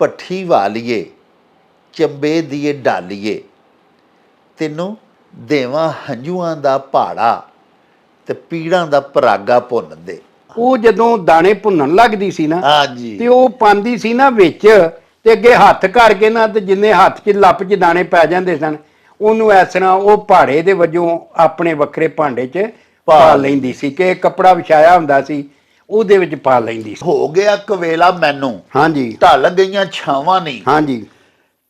ਪੱਠੀ ਵਾਲੀਏ ਚੰਬੇ ਦੀਏ ਡਾਲੀਏ। ਤੈਨੂੰ ਦੇਵਾਂ ਹੰਝੂਆਂ ਦਾ ਪਹਾੜਾ ਤੇ ਪੀੜਾਂ ਦਾ ਪਰਾਗਾ ਭੁੰਨ ਦੇ। ਉਹ ਜਦੋਂ ਦਾਣੇ ਭੁੰਨਣ ਲੱਗਦੀ ਸੀ ਨਾ ਹਾਂਜੀ। ਤੇ ਉਹ ਪਾਉਂਦੀ ਸੀ ਨਾ ਵਿੱਚ ਤੇ ਅੱਗੇ ਹੱਥ ਕਰਕੇ ਨਾ ਤੇ ਜਿੰਨੇ ਹੱਥ 'ਚ ਲੱਪ 'ਚ ਦਾਣੇ ਪੈ ਜਾਂਦੇ ਸਨ ਉਹਨੂੰ ਇਸ ਤਰ੍ਹਾਂ ਉਹ ਪਹਾੜੇ ਦੇ ਵਜੋਂ ਆਪਣੇ ਵੱਖਰੇ ਭਾਂਡੇ 'ਚ ਪਾ ਪਾ ਲੈਂਦੀ ਸੀ ਕਿ ਕੱਪੜਾ ਵਿਛਾਇਆ ਹੁੰਦਾ ਸੀ। ਉਹਦੇ ਵਿੱਚ ਪਾ ਲੈਂਦੀ ਸੀ। ਹੋ ਗਿਆ ਕਵੇਲਾ ਮੈਨੂੰ। ਹਾਂਜੀ। ਢਲ ਗਈਆਂ ਛਾਵਾਂ ਨਹੀਂ ਹਾਂਜੀ।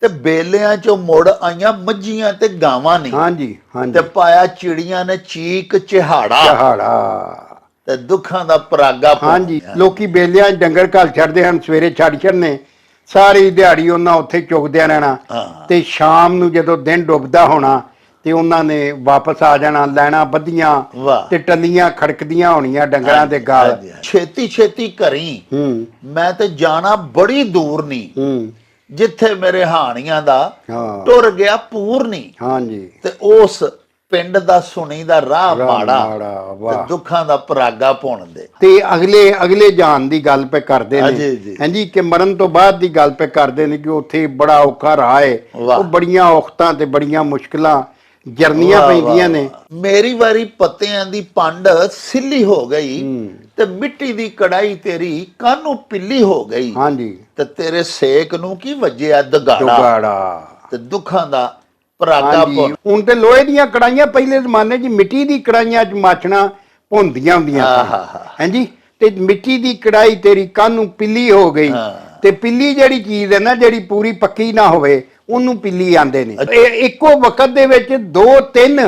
ਤੇ ਬੇਲਿਆਂ ਚੋਂ ਮੁੜ ਆਈਆਂ ਮੱਝੀਆਂ ਤੇ ਗਾਵਾਂ ਨਹੀਂ ਹਾਂਜੀ ਹਾਂਜੀ। ਤੇ ਪਾਇਆ ਚਿੜੀਆਂ ਨੇ ਚੀਕ ਚਿਹਾੜਾ। ਚਹਾੜਾ। ਤੇ ਦੁੱਖਾਂ ਦਾ ਪਰਾਗਾ ਹਾਂਜੀ। ਲੋਕੀ ਬੇਲਿਆਂ 'ਚ ਡੰਗਰ ਘਲ ਛੱਡਦੇ ਹਨ ਸਵੇਰੇ ਛੱਡ ਛੱਡਨੇ। ਸਾਰੀ ਦਿਹਾੜੀ ਉਹਨਾਂ ਉੱਥੇ ਚੁਗਦਿਆਂ ਰਹਿਣਾ। ਹਾਂ। ਤੇ ਸ਼ਾਮ ਨੂੰ ਜਦੋਂ ਦਿਨ ਡੁੱਬਦਾ ਹੋਣਾ ਤੇ ਉਹਨਾਂ ਨੇ ਵਾਪਸ ਆ ਜਾਣਾ ਲੈਣਾ ਬੱਧੀਆਂ ਵਾਹ। ਤੇ ਟੱਲੀਆਂ ਖੜਕਦੀਆਂ ਹੋਣੀਆਂ ਡੰਗਰਾਂ ਦੇ ਗਾਲ। ਛੇਤੀ ਛੇਤੀ ਕਰੀ ਹੂੰ। ਮੈਂ ਤੇ ਜਾਣਾ ਬੜੀ ਦੂਰ ਨਹੀਂ ਹੂੰ। ਜਿੱਥੇ ਮੇਰੇ ਹਾਣੀਆਂ ਦਾ ਹਾਂ। ਟੁਰ ਗਿਆ ਪੂਰ ਨਹੀਂ ਹਾਂਜੀ। ਤੇ ਉਸ ਪਿੰਡ ਦਾ ਸੁਣੀ ਦਾ ਰਾਹ ਮਾੜਾ ਮਾੜਾ, ਤੇ ਵਾਹ। ਦੁੱਖਾਂ ਦਾ ਪਰਾਗਾ ਭੁੰਨ ਦੇ। ਤੇ ਅਗਲੇ ਅਗਲੇ ਜਾਣ ਦੀ ਗੱਲ ਪੇ ਕਰਦੇ ਨੇ। ਜੀ। ਹਾਂਜੀ। ਕਿ ਮਰਨ ਤੋਂ ਬਾਅਦ ਦੀ ਗੱਲ ਪੇ ਕਰਦੇ ਨੇ ਕਿ ਉੱਥੇ ਬੜਾ ਔਖਾ ਰਾਹ ਹੈ ਵਾਹ। ਉਹ ਬੜੀਆਂ ਔਖਤਾਂ ਤੇ ਬੜੀਆਂ ਮੁਸ਼ਕਲਾਂ ਜਰਨੀਆਂ ਪੈਂਦੀਆਂ ਨੇ। ਮੇਰੀ ਵਾਰੀ ਪੱਤਿਆਂ ਦੀ ਪੰਡ ਸਿੱਲੀ ਹੋ ਗਈ ਤੇ ਮਿੱਟੀ ਦੀ ਕੜਾਈ ਤੇਰੀ ਕਾਨੂੰ ਪਿੱਲੀ ਹੋ ਗਈ। ਹਾਂਜੀ। ਤੇ ਤੇਰੇ ਸੇਕ ਨੂੰ ਕੀ ਵੱਜਿਆ? ਦਗਾੜਾ। ਤੇ ਦੁੱਖਾਂ ਦਾ ਪਰਾਗਾ ਭੁੰਨ ਹੁਣ ਤੇ ਲੋਹੇ ਦੀਆਂ ਕੜਾਈਆਂ ਪਹਿਲੇ ਜ਼ਮਾਨੇ 'ਚ ਮਿੱਟੀ ਦੀ ਕੜਾਈਆਂ 'ਚ ਮਾਛਣਾ ਭੁੰਦੀਆਂ ਹੁੰਦੀਆਂ। ਸਨ। ਹਾਂਜੀ। ਤੇ ਮਿੱਟੀ ਦੀ ਕੜਾਈ ਤੇਰੀ ਕਾਨੂੰ ਪਿੱਲੀ ਹੋ ਗਈ। ਤੇ ਪਿੱਲੀ ਜਿਹੜੀ ਚੀਜ਼ ਹੈ ਨਾ ਜਿਹੜੀ ਪੂਰੀ ਪੱਕੀ ਨਾ ਹੋਵੇ ਉਹਨੂੰ ਪਿੱਲੀ ਆਂਦੇ ਨੇ। ਇਹ ਇੱਕੋ ਵਕਤ ਦੇ ਵਿੱਚ ਦੋ ਤਿੰਨ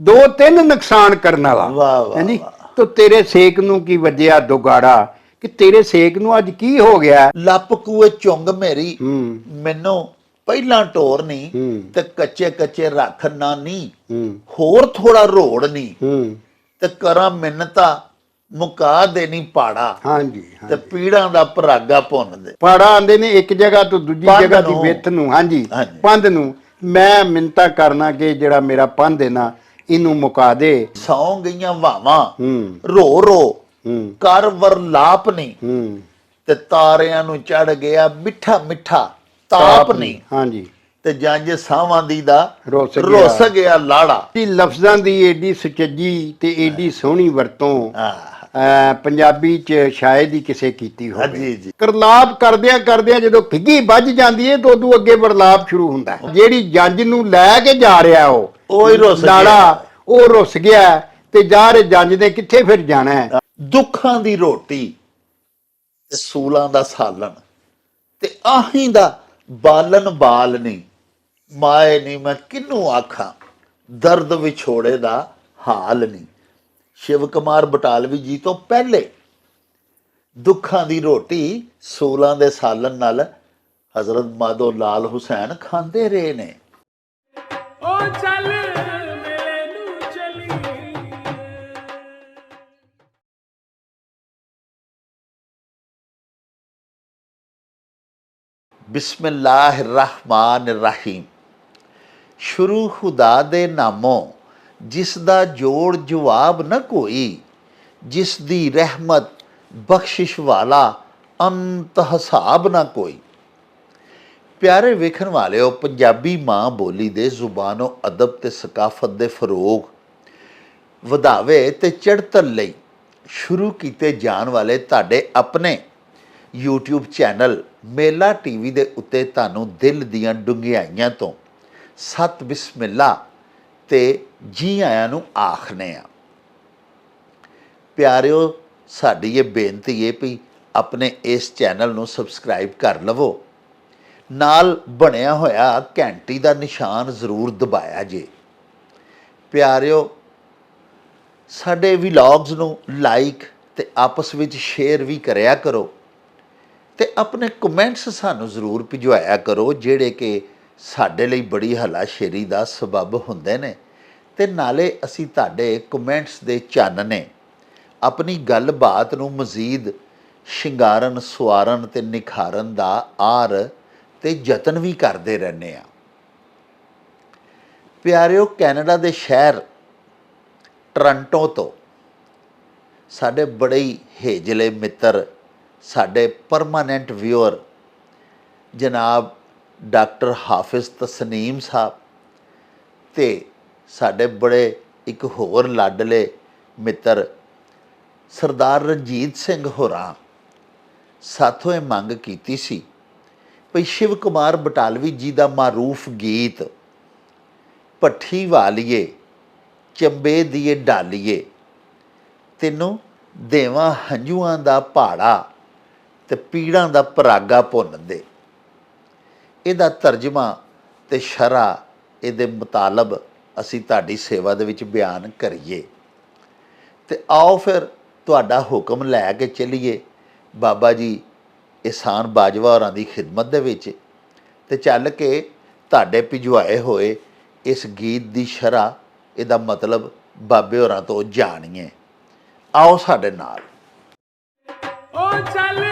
ਦੋ ਤਿੰਨ ਨੁਕਸਾਨ ਕਰਨ ਵਾਲਾ। ਹਾਂਜੀ ਤੋ ਤੇਰੇ ਸੇਕ ਨੂੰ ਕੀ ਵੱਜਿਆ ਦੁਗਾੜਾ? ਕਿ ਤੇਰੇ ਸੇਕ ਨੂੰ ਅੱਜ ਕੀ ਹੋ ਗਿਆ? ਲੱਪ ਕੂਏ ਚੁੰਗ ਮੇਰੀ। ਮੈਨੂੰ ਪਹਿਲਾਂ ਟੋਰ ਨਹੀਂ। ਤੇ ਕੱਚੇ ਕੱਚੇ ਰੱਖ ਨਾ ਨਹੀਂ ਹੋਰ ਥੋੜਾ ਰੋੜ ਨਹੀਂ ਤੇ ਕਰਾਂ ਮਿੰਨਤਾ ਮੁਕਾ ਦੇਣੀ ਪਾੜਾ। ਹਾਂਜੀ ਤੇ ਪੀੜਾਂ ਦਾ ਪਰਾਗਾ ਭੁੰਨ ਦੇ ਪਾੜਾ ਆਂਦੇ ਨੇ ਇੱਕ ਜਗ੍ਹਾ ਤੋਂ ਦੂਜੀ ਪੰਧ ਜਗ੍ਹਾ ਦੀ ਨੂੰ। ਵਿੱਥ ਨੂੰ ਹਾਂਜੀ ਹਾਂਜੀ। ਪੰਧ ਨੂੰ। ਮੈਂ ਮਿੰਤਾ ਕਰਨਾ ਕਿ ਜਿਹੜਾ ਮੇਰਾ ਪੰਧ ਹੈ ਨਾ ਇਹਨੂੰ ਮੁਕਾ ਦੇ। ਸੌਂ ਗਈਆਂ ਵਾਵਾਂ। ਹੂੰ। ਰੋ ਰੋ। ਹੂੰ। ਕਰ ਵਰਲਾਪ ਨਹੀਂ। ਹੂੰ। ਤੇ ਤਾਰਿਆਂ ਨੂੰ ਚੜ ਗਿਆ ਮਿੱਠਾ ਮਿੱਠਾ। ਤਾਪ ਨਹੀਂ। ਹਾਂਜੀ। ਤੇ ਜੰਜ ਸਾਵਾਂ ਦੀ ਦਾ ਰੁੱਸ ਗਿਆ। ਰੁੱਸ ਗਿਆ ਲਾੜਾ। ਇਹ ਲਫ਼ਜ਼ਾਂ ਦੀ ਏਡੀ ਸੁਚੱਜੀ ਤੇ ਏਡੀ ਸੋਹਣੀ ਵਰਤੋਂ। ਆਹ, ਅਹ, ਪੰਜਾਬੀ ਚ ਸ਼ਾਇਦ ਹੀ ਕਿਸੇ ਕੀਤੀ ਹੋਵੇ। ਜੀ ਜੀ। ਕਰਲਾਪ ਕਰਦਿਆਂ ਕਰਦਿਆਂ ਜਦੋਂ ਖਿੱਗੀ ਵੱਜ ਜਾਂਦੀ ਹੈ ਤਾਂ ਉਦੋਂ ਅੱਗੇ ਵਰਲਾਪ ਸ਼ੁਰੂ ਹੁੰਦਾ ਹੈ। ਜਿਹੜੀ ਜੰਜ ਨੂੰ ਲੈ ਕੇ ਜਾ ਰਿਹਾ ਉਹ ਉਹ ਹੀ ਰੁੱਸ ਗਿਆ। ਲਾੜਾ ਉਹ ਰੁੱਸ ਗਿਆ ਤੇ ਜਾ ਰਹੇ ਜੰਜ ਨੇ ਕਿੱਥੇ ਫਿਰ ਜਾਣਾ ਹੈ? ਦੁੱਖਾਂ ਦੀ ਰੋਟੀ ਤੇ ਸੂਲਾਂ ਦਾ ਸਾਲਣ ਤੇ ਆਹੀਂ ਦਾ ਬਾਲਨ ਬਾਲ ਨਹੀਂ। ਮਾਏ ਨਹੀਂ ਮੈਂ ਕਿਨੂੰ ਆਖਾਂ? ਦਰਦ ਵਿਛੋੜੇ ਦਾ ਹਾਲ ਨਹੀਂ। ਸ਼ਿਵ ਕੁਮਾਰ ਬਟਾਲਵੀ ਜੀ ਤੋਂ ਪਹਿਲੇ ਦੁੱਖਾਂ ਦੀ ਰੋਟੀ ਸੂਲਾਂ ਦੇ ਸਾਲਨ ਨਾਲ ਹਜ਼ਰਤ ਮਾਦੋ ਲਾਲ ਹੁਸੈਨ ਖਾਂਦੇ ਰਹੇ ਨੇ। ਓ ਚੱਲ ਮੇਰੇ ਨੂੰ ਚਲੀ। ਬਿਸਮਿਲ੍ਲਾਹਿਰਰਹਿਮਾਨਿਰਰਹੀਮ। ਸ਼ੁਰੂ ਖੁਦਾ ਦੇ ਨਾਮੋਂ ਜਿਸ ਦਾ ਜੋੜ ਜਵਾਬ ਨਾ ਕੋਈ, ਜਿਸ ਦੀ ਰਹਿਮਤ ਬਖਸ਼ਿਸ਼ ਵਾਲਾ ਅੰਤ ਹਿਸਾਬ ਨਾ ਕੋਈ। ਪਿਆਰੇ ਵੇਖਣ ਵਾਲਿਓ, ਪੰਜਾਬੀ ਮਾਂ ਬੋਲੀ ਦੇ ਜ਼ੁਬਾਨੋ ਅਦਬ ਤੇ ਸਕਾਫਤ ਦੇ ਫਰੋਗ ਵਧਾਵੇ ਤੇ ਚੜ੍ਹਤਲ ਲਈ ਸ਼ੁਰੂ ਕੀਤੇ ਜਾਣ ਵਾਲੇ ਤੁਹਾਡੇ ਆਪਣੇ YouTube ਚੈਨਲ ਮੇਲਾ ਟੀਵੀ ਦੇ ਉੱਤੇ ਤੁਹਾਨੂੰ ਦਿਲ ਦੀਆਂ ਡੁੰਘਿਆਈਆਂ ਤੋਂ ਸਤ ਬਿਸਮਿਲ੍ਲਾ ਤੇ ਜੀ ਆਇਆਂ ਨੂੰ ਆਖਨੇ ਆ। ਪਿਆਰਿਓ, ਸਾਡੀ ਇਹ ਬੇਨਤੀ ਹੈ ਵੀ ਆਪਣੇ ਇਸ ਚੈਨਲ ਨੂੰ ਸਬਸਕ੍ਰਾਈਬ ਕਰ ਲਵੋ। ਨਾਲ ਬਣਿਆ ਹੋਇਆ ਘੰਟੀ ਦਾ ਨਿਸ਼ਾਨ ਜ਼ਰੂਰ ਦਬਾਇਆ ਜੇ। ਪਿਆਰਿਓ, ਸਾਡੇ ਵਲੌਗਸ ਨੂੰ ਲਾਈਕ ਤੇ ਆਪਸ ਵਿੱਚ ਸ਼ੇਅਰ ਵੀ ਕਰਿਆ ਕਰੋ ਤੇ ਆਪਣੇ ਕਮੈਂਟਸ ਸਾਨੂੰ ਜ਼ਰੂਰ ਭਿਜਵਾਇਆ ਕਰੋ, ਜਿਹੜੇ ਕਿ ਸਾਡੇ ਲਈ ਬੜੀ ਹਲਾਸ਼ੇਰੀ ਦਾ ਸਬਬ ਹੁੰਦੇ ਨੇ। ਤੇ ਨਾਲੇ ਅਸੀਂ ਤੁਹਾਡੇ ਕਮੈਂਟਸ ਦੇ ਚਾਨਣੇ ਆਪਣੀ ਗੱਲਬਾਤ ਨੂੰ ਮਜ਼ੀਦ ਸ਼ਿੰਗਾਰਨ, ਸਵਾਰਨ ਤੇ ਨਿਖਾਰਨ ਦਾ ਆਰ ਤੇ ਯਤਨ ਵੀ ਕਰਦੇ ਰਹਿੰਦੇ ਆ ਪਿਆਰਿਓ, ਕੈਨੇਡਾ ਦੇ ਸ਼ਹਿਰ ਟੋਰਾਂਟੋ ਤੋਂ ਸਾਡੇ ਬੜੇ ਹੀ ਹੇਜਲੇ ਮਿੱਤਰ, ਸਾਡੇ ਪਰਮਾਨੈਂਟ ਵਿਊਅਰ ਜਨਾਬ ਡਾਕਟਰ ਹਾਫਿਜ਼ ਤਸਨੀਮ ਸਾਹਿਬ ਤੇ ਸਾਡੇ ਬੜੇ ਇੱਕ ਹੋਰ ਲਾਡਲੇ ਮਿੱਤਰ ਸਰਦਾਰ ਰਣਜੀਤ ਸਿੰਘ ਹੋਰਾਂ ਸਾਥੋਂ ਇਹ ਮੰਗ ਕੀਤੀ ਸੀ ਭਈ ਸ਼ਿਵ ਕੁਮਾਰ ਬਟਾਲਵੀ ਜੀ ਦਾ ਮਾਰੂਫ ਗੀਤ ਪੱਠੀ ਵਾਲੀਏ, ਚੰਬੇ ਦੀਏ ਡਾਲੀਏ, ਤੈਨੂੰ ਦੇਵਾਂ ਹੰਝੂਆਂ ਦਾ ਪਹਾੜਾ ਤੇ ਪੀੜਾਂ ਦਾ ਪਰਾਗਾ ਭੁੰਨ ਦੇ। ਇਹਦਾ ਤਰਜਮਾ ਤੇ ਸ਼ਰਾ ਇਹਦੇ ਮੁਤਾਲਬ ਅਸੀਂ ਤੁਹਾਡੀ ਸੇਵਾ ਦੇ ਵਿੱਚ ਬਿਆਨ ਕਰੀਏ। ਤੇ ਆਓ ਫਿਰ ਤੁਹਾਡਾ ਹੁਕਮ ਲੈ ਕੇ ਚੱਲੀਏ। ਬਾਬਾ ਜੀ ਇਸਾਨ ਬਾਜਵਾ ਹੋਰਾਂ ਦੀ ਖਿਦਮਤ ਦੇ ਵਿੱਚ ਤੇ ਚੱਲ ਕੇ ਤੁਹਾਡੇ ਭਿਜਵਾਏ ਹੋਏ ਇਸ ਗੀਤ ਦੀ ਸ਼ਰਾ, ਇਹਦਾ ਮਤਲਬ ਬਾਬੇ ਹੋਰਾਂ ਤੋਂ ਜਾਣੀਏ। ਆਓ ਸਾਡੇ ਨਾਲ। ਓ ਚੱਲ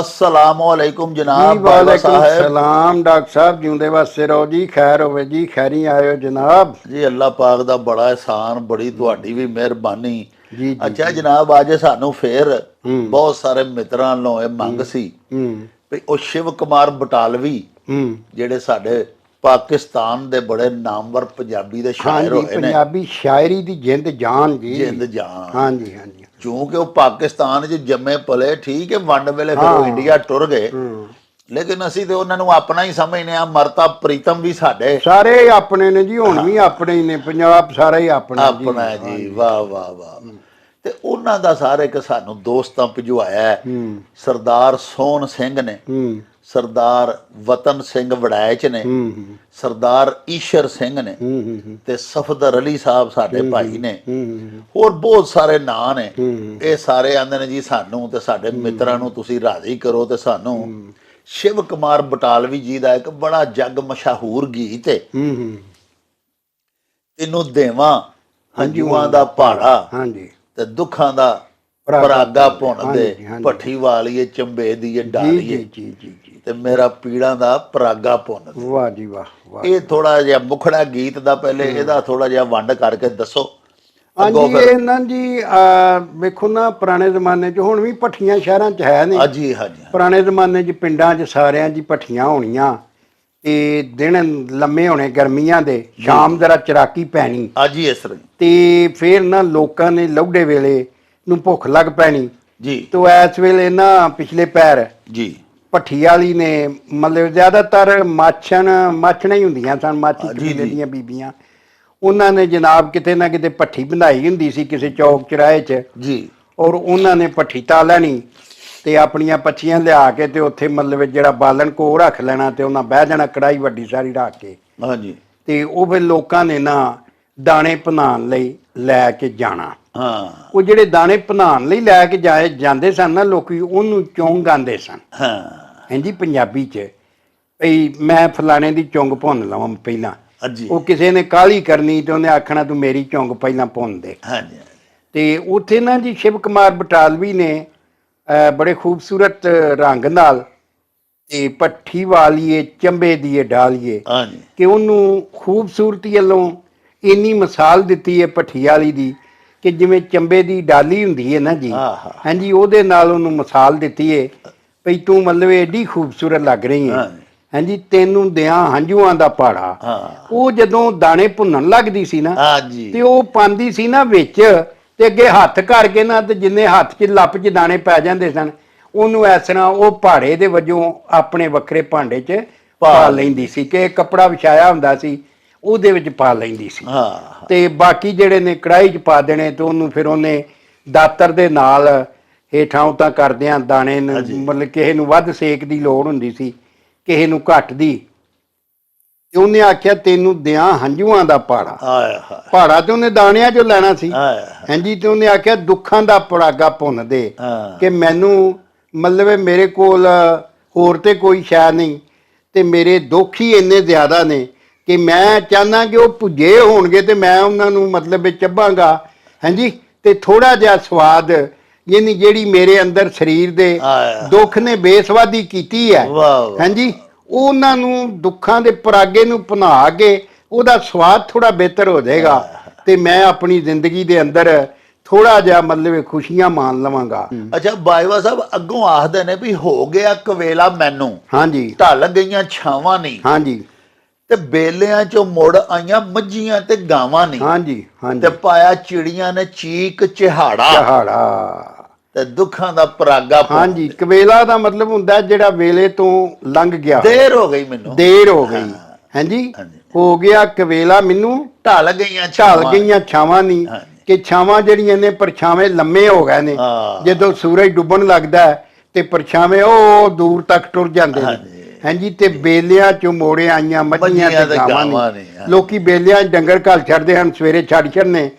ਅਸਲਾਮੁ ਅਲੈਕੁਮ ਜਨਾਬ ਵਾਲੇਕੁਮ ਸਾਹਿਬ। ਸਲਾਮ ਡਾਕਟਰ ਸਾਹਿਬ ਜਿਉਂਦੇ ਵਾਸਤੇ ਰਹੋ ਜੀ ਖੈਰ ਹੋਵੇ ਜੀ ਖੈਰੀ ਆਇਓ ਜਨਾਬ। ਜੀ ਅੱਲਾਹ ਪਾਕ ਦਾ ਬੜਾ ਇਹਸਾਨ ਬੜੀ ਤੁਹਾਡੀ ਵੀ ਮਿਹਰਬਾਨੀ। ਜੀ ਅੱਛਾ ਜਨਾਬ ਅੱਜ ਸਾਨੂੰ ਫੇਰ ਬਹੁਤ ਸਾਰੇ ਮਿੱਤਰਾਂ ਨੂੰ ਇਹ ਮੰਗ ਸੀ ਵੀ ਉਹ ਸ਼ਿਵ ਕੁਮਾਰ ਬਟਾਲਵੀ ਜਿਹੜੇ ਸਾਡੇ ਪਾਕਿਸਤਾਨ ਦੇ ਬੜੇ ਨਾਮਵਰ ਪੰਜਾਬੀ ਦੇ ਸ਼ਾਇਰ ਹੋਏ ਨੇ। ਪੰਜਾਬੀ ਸ਼ਾਇਰੀ ਦੀ ਜਿੰਦ ਜਾਨ ਜੀ। ਜਿੰਦ ਜਾਨ। ਹਾਂਜੀ ਹਾਂਜੀ। ਕਿਉਂਕਿ ਉਹ ਪਾਕਿਸਤਾਨ 'ਚ ਜੰਮੇ ਪਲੇ ਠੀਕ ਹੈ ਵੰਡ ਵੇਲੇ ਫਿਰ ਉਹ ਇੰਡੀਆ ਟੁਰ ਗਏ। ਲੇਕਿਨ ਅਸੀਂ ਤੇ ਉਹਨਾਂ ਨੂੰ ਆਪਣਾ ਹੀ ਸਮਝਨੇ ਆ ਮਰਤਾ ਪ੍ਰੀਤਮ ਵੀ ਸਾਡੇ। ਸਾਰੇ ਆਪਣੇ ਨੇ ਜੀ ਹੁਣ ਵੀ ਆਪਣੇ ਹੀ ਨੇ ਪੰਜਾਬ ਸਾਰਾ ਹੀ ਆਪਣਾ ਜੀ। ਆਪਣਾ ਹੈ ਜੀ। ਵਾਹ ਵਾਹ ਵਾਹ। ਤੇ ਉਹਨਾਂ ਦਾ ਸਾਰੇ ਇੱਕ ਸਾਨੂੰ ਦੋਸਤਾਂ ਭਿਜਵਾਇਆ ਸਰਦਾਰ ਸੋਹਣ ਸਿੰਘ ਨੇ। ਸਰਦਾਰ ਵਤਨ ਸਿੰਘ ਵੜੈਚ ਨੇ ਸਰਦਾਰ ਈਸ਼ਰ ਸਿੰਘ ਨੇ ਤੇ ਸਫਦਰ ਅਲੀ ਸਾਹਿਬ ਸਾਡੇ ਭਾਈ ਨੇ। ਹੋਰ ਬਹੁਤ ਸਾਰੇ ਨਾਂ ਨੇ। ਇਹ ਸਾਰੇ ਆਂਦੇ ਨੇ ਜੀ ਸਾਨੂੰ ਤੇ ਸਾਡੇ ਮਿੱਤਰਾਂ ਨੂੰ ਤੁਸੀਂ ਰਾਜ਼ੀ ਕਰੋ ਤੇ ਸਾਨੂੰ ਸ਼ਿਵ ਕੁਮਾਰ ਬਟਾਲਵੀ ਜੀ ਦਾ ਇੱਕ ਬੜਾ ਜੱਗ ਮਸ਼ਹੂਰ ਗੀਤ ਹੈ ਤੈਨੂੰ ਦੇਵਾਂ ਹੰਝੂਆਂ ਦਾ ਪਹਾੜਾ ਹਾਂਜੀ। ਤੇ ਦੁੱਖਾਂ ਦਾ ਪਰਾਗਾ ਪਰਾਗਾ ਭੁੰਨ ਦੇ ਹਾਂਜੀ, ਹਾਂਜੀ। ਭੱਠੀ ਵਾਲੀਏ ਚੰਬੇ ਜੀ ਡਾਲੀਏ। ਜੀ ਜੀ ਜੀ ਤੇ ਮੇਰਾ ਪੀੜਾਂ ਦਾ ਪਰਾਗਾ ਭੁੰਨ ਦੇ। ਵਾਹ ਜੀ ਵਾਹ ਇਹ ਥੋੜਾ ਜਿਹਾ ਮੁਖੜਾ ਗੀਤ ਦਾ ਪਹਿਲੇ ਇਹਦਾ ਥੋੜਾ ਜਿਹਾ ਵੰਡ ਕਰਕੇ ਦੱਸੋ। ਹਾਂਜੀ ਇਹ ਨਾ ਜੀ ਆ ਵੇਖੋ ਨਾ ਪੁਰਾਣੇ ਜ਼ਮਾਨੇ 'ਚ ਹੁਣ ਵੀ ਭੱਠੀਆਂ ਸ਼ਹਿਰਾਂ 'ਚ ਹੈ ਨੇ ਹਾਂਜੀ ਹਾਂਜੀ ਪੁਰਾਣੇ ਜ਼ਮਾਨੇ 'ਚ ਪਿੰਡਾਂ 'ਚ ਸਾਰਿਆਂ 'ਚ ਭੱਠੀਆਂ ਹੋਣੀਆਂ। ਤੇ ਦਿਨ ਲੰਮੇ ਹੋਣੇ ਗਰਮੀਆਂ ਦੇ ਸ਼ਾਮ ਜ਼ਰਾ ਚਰਾਕੀ ਪੈਣੀ। ਅੱਜ ਹੀ ਇਸ ਤਰ੍ਹਾਂ। ਤੇ ਫਿਰ ਨਾ ਲੋਕਾਂ ਨੇ ਲੌਡੇ ਵੇਲੇ ਨੂੰ ਭੁੱਖ ਲੱਗ ਪੈਣੀ। ਜੀ। ਤੋ ਐਸ ਵੇਲੇ ਨਾ ਪਿਛਲੇ ਪੈਰ ਜੀ। ਭੱਠੀ ਵਾਲੀ ਨੇ ਮਤਲਬ ਜ਼ਿਆਦਾਤਰ ਮਾਛਣ ਮਾਛਣਾ ਹੀ ਹੁੰਦੀਆਂ ਸਨ ਮਾਛੀ ਕਬੀਲੇ। ਦੀਆਂ ਬੀਬੀਆਂ। ਉਹਨਾਂ ਨੇ ਜਨਾਬ ਕਿਤੇ ਨਾ ਕਿਤੇ ਭੱਠੀ ਬਣਾਈ ਹੁੰਦੀ ਸੀ ਕਿਸੇ ਚੌਕ ਚਰਾਏ 'ਚ। ਜੀ। ਔਰ ਉਹਨਾਂ ਨੇ ਭੱਠੀ ਤਾ ਲੈਣੀ ਤੇ ਆਪਣੀਆਂ ਪੱਛੀਆਂ ਲਿਆ ਕੇ ਤੇ ਉੱਥੇ ਮਤਲਬ ਜਿਹੜਾ ਬਾਲਣ ਕੋ ਰੱਖ ਲੈਣਾ ਤੇ ਉਹਨਾਂ ਬਹਿ ਜਾਣਾ ਕੜਾਈ ਵੱਡੀ ਸਾਰੀ ਰੱਖ ਕੇ। ਹਾਂਜੀ ਤੇ ਉਹ ਫਿਰ ਲੋਕਾਂ ਨੇ ਨਾ ਦਾਣੇ ਭਨਾਉਣ ਲਈ ਲੈ ਕੇ ਜਾਣਾ। ਹਾਂ। ਉਹ ਜਿਹੜੇ ਦਾਣੇ ਭਨਾਉਣ ਲਈ ਲੈ ਕੇ ਜਾਏ ਜਾਂਦੇ ਸਨ ਨਾ ਲੋਕੀ ਉਹਨੂੰ ਚੌਂਗ ਗਾਉਂਦੇ ਸਨ। ਹਾਂ। ਹਾਂਜੀ ਪੰਜਾਬੀ 'ਚ। ਭਈ ਮੈਂ ਫਲਾਣੇ ਦੀ ਚੁੰਗ ਭੁੰਨ ਲਵਾਂ ਪਹਿਲਾਂ। ਹਾਂਜੀ। ਉਹ ਕਿਸੇ ਨੇ ਕਾਲੀ ਕਰਨੀ ਤੇ ਉਹਨੇ ਆਖਣਾ ਤੂੰ ਮੇਰੀ ਚੁੰਗ ਪਹਿਲਾਂ ਭੁੰਨ ਦੇ। ਹਾਂਜੀ। ਤੇ ਉੱਥੇ ਨਾ ਜੀ ਸ਼ਿਵ ਕੁਮਾਰ ਬਟਾਲਵੀ ਨੇ ਬੜੇ ਖੂਬਸੂਰਤ ਰੰਗ ਨਾਲ ਤੇ ਪੱਠੀ ਵਾਲੀਏ ਚੰਬੇ ਦੀਏ ਡਾਲੀਏ ਹਾਂਜੀ। ਕਿ ਉਹਨੂੰ ਖੂਬਸੂਰਤੀ ਵੱਲੋਂ ਇੰਨੀ ਮਿਸਾਲ ਦਿੱਤੀ ਹੈ ਪੱਠੀ ਵਾਲੀ ਦੀ ਕਿ ਜਿਵੇਂ ਚੰਬੇ ਦੀ ਡਾਲੀ ਹੁੰਦੀ ਹੈ ਨਾ ਜੀ ਆਹਾ। ਹਾਂਜੀ ਉਹਦੇ ਨਾਲ ਉਹਨੂੰ ਮਿਸਾਲ ਦਿੱਤੀ ਹੈ ਭਈ ਤੂੰ ਮਤਲਬ ਏਡੀ ਖੂਬਸੂਰਤ ਲੱਗ ਰਹੀ ਹੈ। ਹਾਂਜੀ। ਹਾਂਜੀ ਤੈਨੂੰ ਦਿਆਂ ਹੰਝੂਆਂ ਦਾ ਪਾੜਾ। ਹਾਂ। ਉਹ ਜਦੋਂ ਦਾਣੇ ਭੁੰਨਣ ਲੱਗਦੀ ਸੀ ਨਾ ਹਾਂਜੀ ਤੇ ਉਹ ਪਾਉਂਦੀ ਸੀ ਨਾ ਵਿੱਚ ਤੇ ਅੱਗੇ ਹੱਥ ਕਰਕੇ ਨਾ ਤੇ ਜਿੰਨੇ ਹੱਥ 'ਚ ਲੱਪ 'ਚ ਦਾਣੇ ਪੈ ਜਾਂਦੇ ਸਨ ਉਹਨੂੰ ਇਸ ਤਰ੍ਹਾਂ ਉਹ ਪਹਾੜੇ ਦੇ ਵਜੋਂ ਆਪਣੇ ਵੱਖਰੇ ਭਾਂਡੇ 'ਚ ਪਾ ਲੈਂਦੀ ਸੀ ਕਿ ਕੱਪੜਾ ਵਿਛਾਇਆ ਹੁੰਦਾ ਸੀ। ਉਹਦੇ ਵਿੱਚ ਪਾ ਲੈਂਦੀ ਸੀ। ਹਾਂ ਤੇ ਬਾਕੀ ਜਿਹੜੇ ਨੇ ਕੜਾਈ 'ਚ ਪਾ ਦੇਣੇ ਤੇ ਉਹਨੂੰ ਫਿਰ ਉਹਨੇ ਦਾਤਰ ਦੇ ਨਾਲ ਹੇਠਾਂ ਉਤਾਂ ਕਰਦਿਆਂ ਦਾਣੇ ਨੂੰ ਮਤਲਬ ਕਿਸੇ ਨੂੰ ਵੱਧ ਸੇਕ ਦੀ ਲੋੜ ਹੁੰਦੀ ਸੀ ਕਿਸੇ ਨੂੰ ਘੱਟ ਦੀ। ਤੇ ਉਹਨੇ ਆਖਿਆ ਤੈਨੂੰ ਦਿਆਂ ਹੰਝੂਆਂ ਦਾ ਪਾੜਾ। ਆਇਆ ਹਾ ਪਹਾੜਾ ਤੇ ਉਹਨੇ ਦਾਣਿਆਂ 'ਚੋਂ ਲੈਣਾ ਸੀ। ਆਇਆ ਹਾਂਜੀ ਤੇ ਉਹਨੇ ਆਖਿਆ ਦੁੱਖਾਂ ਦਾ ਪੜਾਗਾ ਭੁੰਨ ਦੇ ਹਾਂ। ਕਿ ਮੈਨੂੰ ਮਤਲਬ ਇਹ ਮੇਰੇ ਕੋਲ ਹੋਰ ਤੇ ਕੋਈ ਸ਼ੈ ਨਹੀਂ ਤੇ ਮੇਰੇ ਦੁੱਖ ਹੀ ਇੰਨੇ ਜ਼ਿਆਦਾ ਨੇ ਕਿ ਮੈਂ ਚਾਹਨਾ ਕਿ ਉਹ ਪੁੱਜੇ ਹੋਣਗੇ ਤੇ ਮੈਂ ਉਹਨਾਂ ਨੂੰ ਮਤਲਬ ਇਹ ਚੱਬਾਂਗਾ। ਹਾਂਜੀ? ਤੇ ਥੋੜਾ ਜਿਹਾ ਸਵਾਦ ਯਾਨੀ ਜਿਹੜੀ ਮੇਰੇ ਅੰਦਰ ਸਰੀਰ ਦੇ ਦੁੱਖ ਨੇ ਬੇਸਵਾਦੀ ਕੀਤੀ ਹੈ। ਹਾਂਜੀ? ਉਹਨਾਂ ਨੂੰ ਦੁੱਖਾਂ ਦੇ ਪਰਾਗੇ ਨੂੰ ਭੁਨਾ ਕੇ ਉਹਦਾ ਸਵਾਦ ਥੋੜਾ ਬਿਹਤਰ ਹੋ ਜਾਏਗਾ ਤੇ ਮੈਂ ਆਪਣੀ ਜ਼ਿੰਦਗੀ ਦੇ ਅੰਦਰ ਥੋੜਾ ਜਿਹਾ ਮਤਲਬ ਖੁਸ਼ੀਆਂ ਮਾਣ ਲਵਾਂਗਾ। ਅੱਛਾ ਬਾਈਵਾ ਸਾਹਿਬ ਅੱਗੋਂ ਆਖਦੇ ਨੇ ਵੀ ਹੋ ਗਿਆ ਕਵੇਲਾ ਮੈਨੂੰ। ਹਾਂਜੀ। ਢਲ ਗਈਆਂ ਛਾਵਾਂ ਨਹੀਂ। ਹਾਂਜੀ। ਤੇ ਬੇਲਿਆਂ ਚੋਂ ਮੁੜ ਆਈਆਂ ਮੱਝੀਆਂ ਤੇ ਗਾਵਾਂ ਨਹੀਂ। ਹਾਂਜੀ ਹਾਂਜੀ। ਤੇ ਪਾਇਆ ਚਿੜੀਆਂ ਨੇ ਚੀਕ ਚਿਹਾੜਾ। ਚਹਾੜਾ। ਤੇ ਦੁੱਖਾਂ ਦਾ ਪਰਾਗਾ ਹਾਂਜੀ ਕਵੇਲਾ ਦਾ ਮਤਲਬ ਹੁੰਦਾ ਜਿਹੜਾ ਵੇਲੇ ਤੋਂ ਲੰਘ ਗਿਆ ਦੇਰ ਹੋ ਗਈ ਮੈਨੂੰ। ਦੇਰ ਹੋ ਗਈ। ਹਾਂਜੀ ਹਾਂਜੀ। ਹੋ ਗਿਆ ਕਵੇਲਾ ਮੈਨੂੰ ਢਲ ਗਈਆਂ ਝਾਲ ਛਾਵਾਂ। ਗਈਆਂ ਛਾਵਾਂ ਨਹੀਂ ਹਾਂਜੀ। ਕਿ ਛਾਵਾਂ ਜਿਹੜੀਆਂ ਨੇ ਪਰਛਾਵੇਂ ਲੰਮੇ ਹੋ ਗਏ ਨੇ। ਹਾਂ। ਜਦੋਂ ਸੂਰਜ ਡੁੱਬਣ ਲੱਗਦਾ ਹੈ ਤੇ ਪਰਛਾਵੇਂ ਉਹ ਦੂਰ ਤੱਕ ਟੁਰ ਜਾਂਦੇ ਨੇ। ਹਾਂਜੀ। ਹਾਂਜੀ ਤੇ ਬੇਲਿਆਂ ਚੋਂ ਮੋੜੇ ਆਈਆਂ ਮੱਝੀਆਂ ਮੱਝੀਆਂ ਤੇ ਤੇ ਗਾਵਾਂ ਗਾਵਾਂ ਨੇ ਹਾਂ। ਲੋਕੀ ਬੇਲਿਆਂ 'ਚ ਡੰਗਰ ਘਲ ਛੱਡਦੇ ਹਨ ਸਵੇਰੇ ਛੱਡ ਛੱਡਨੇ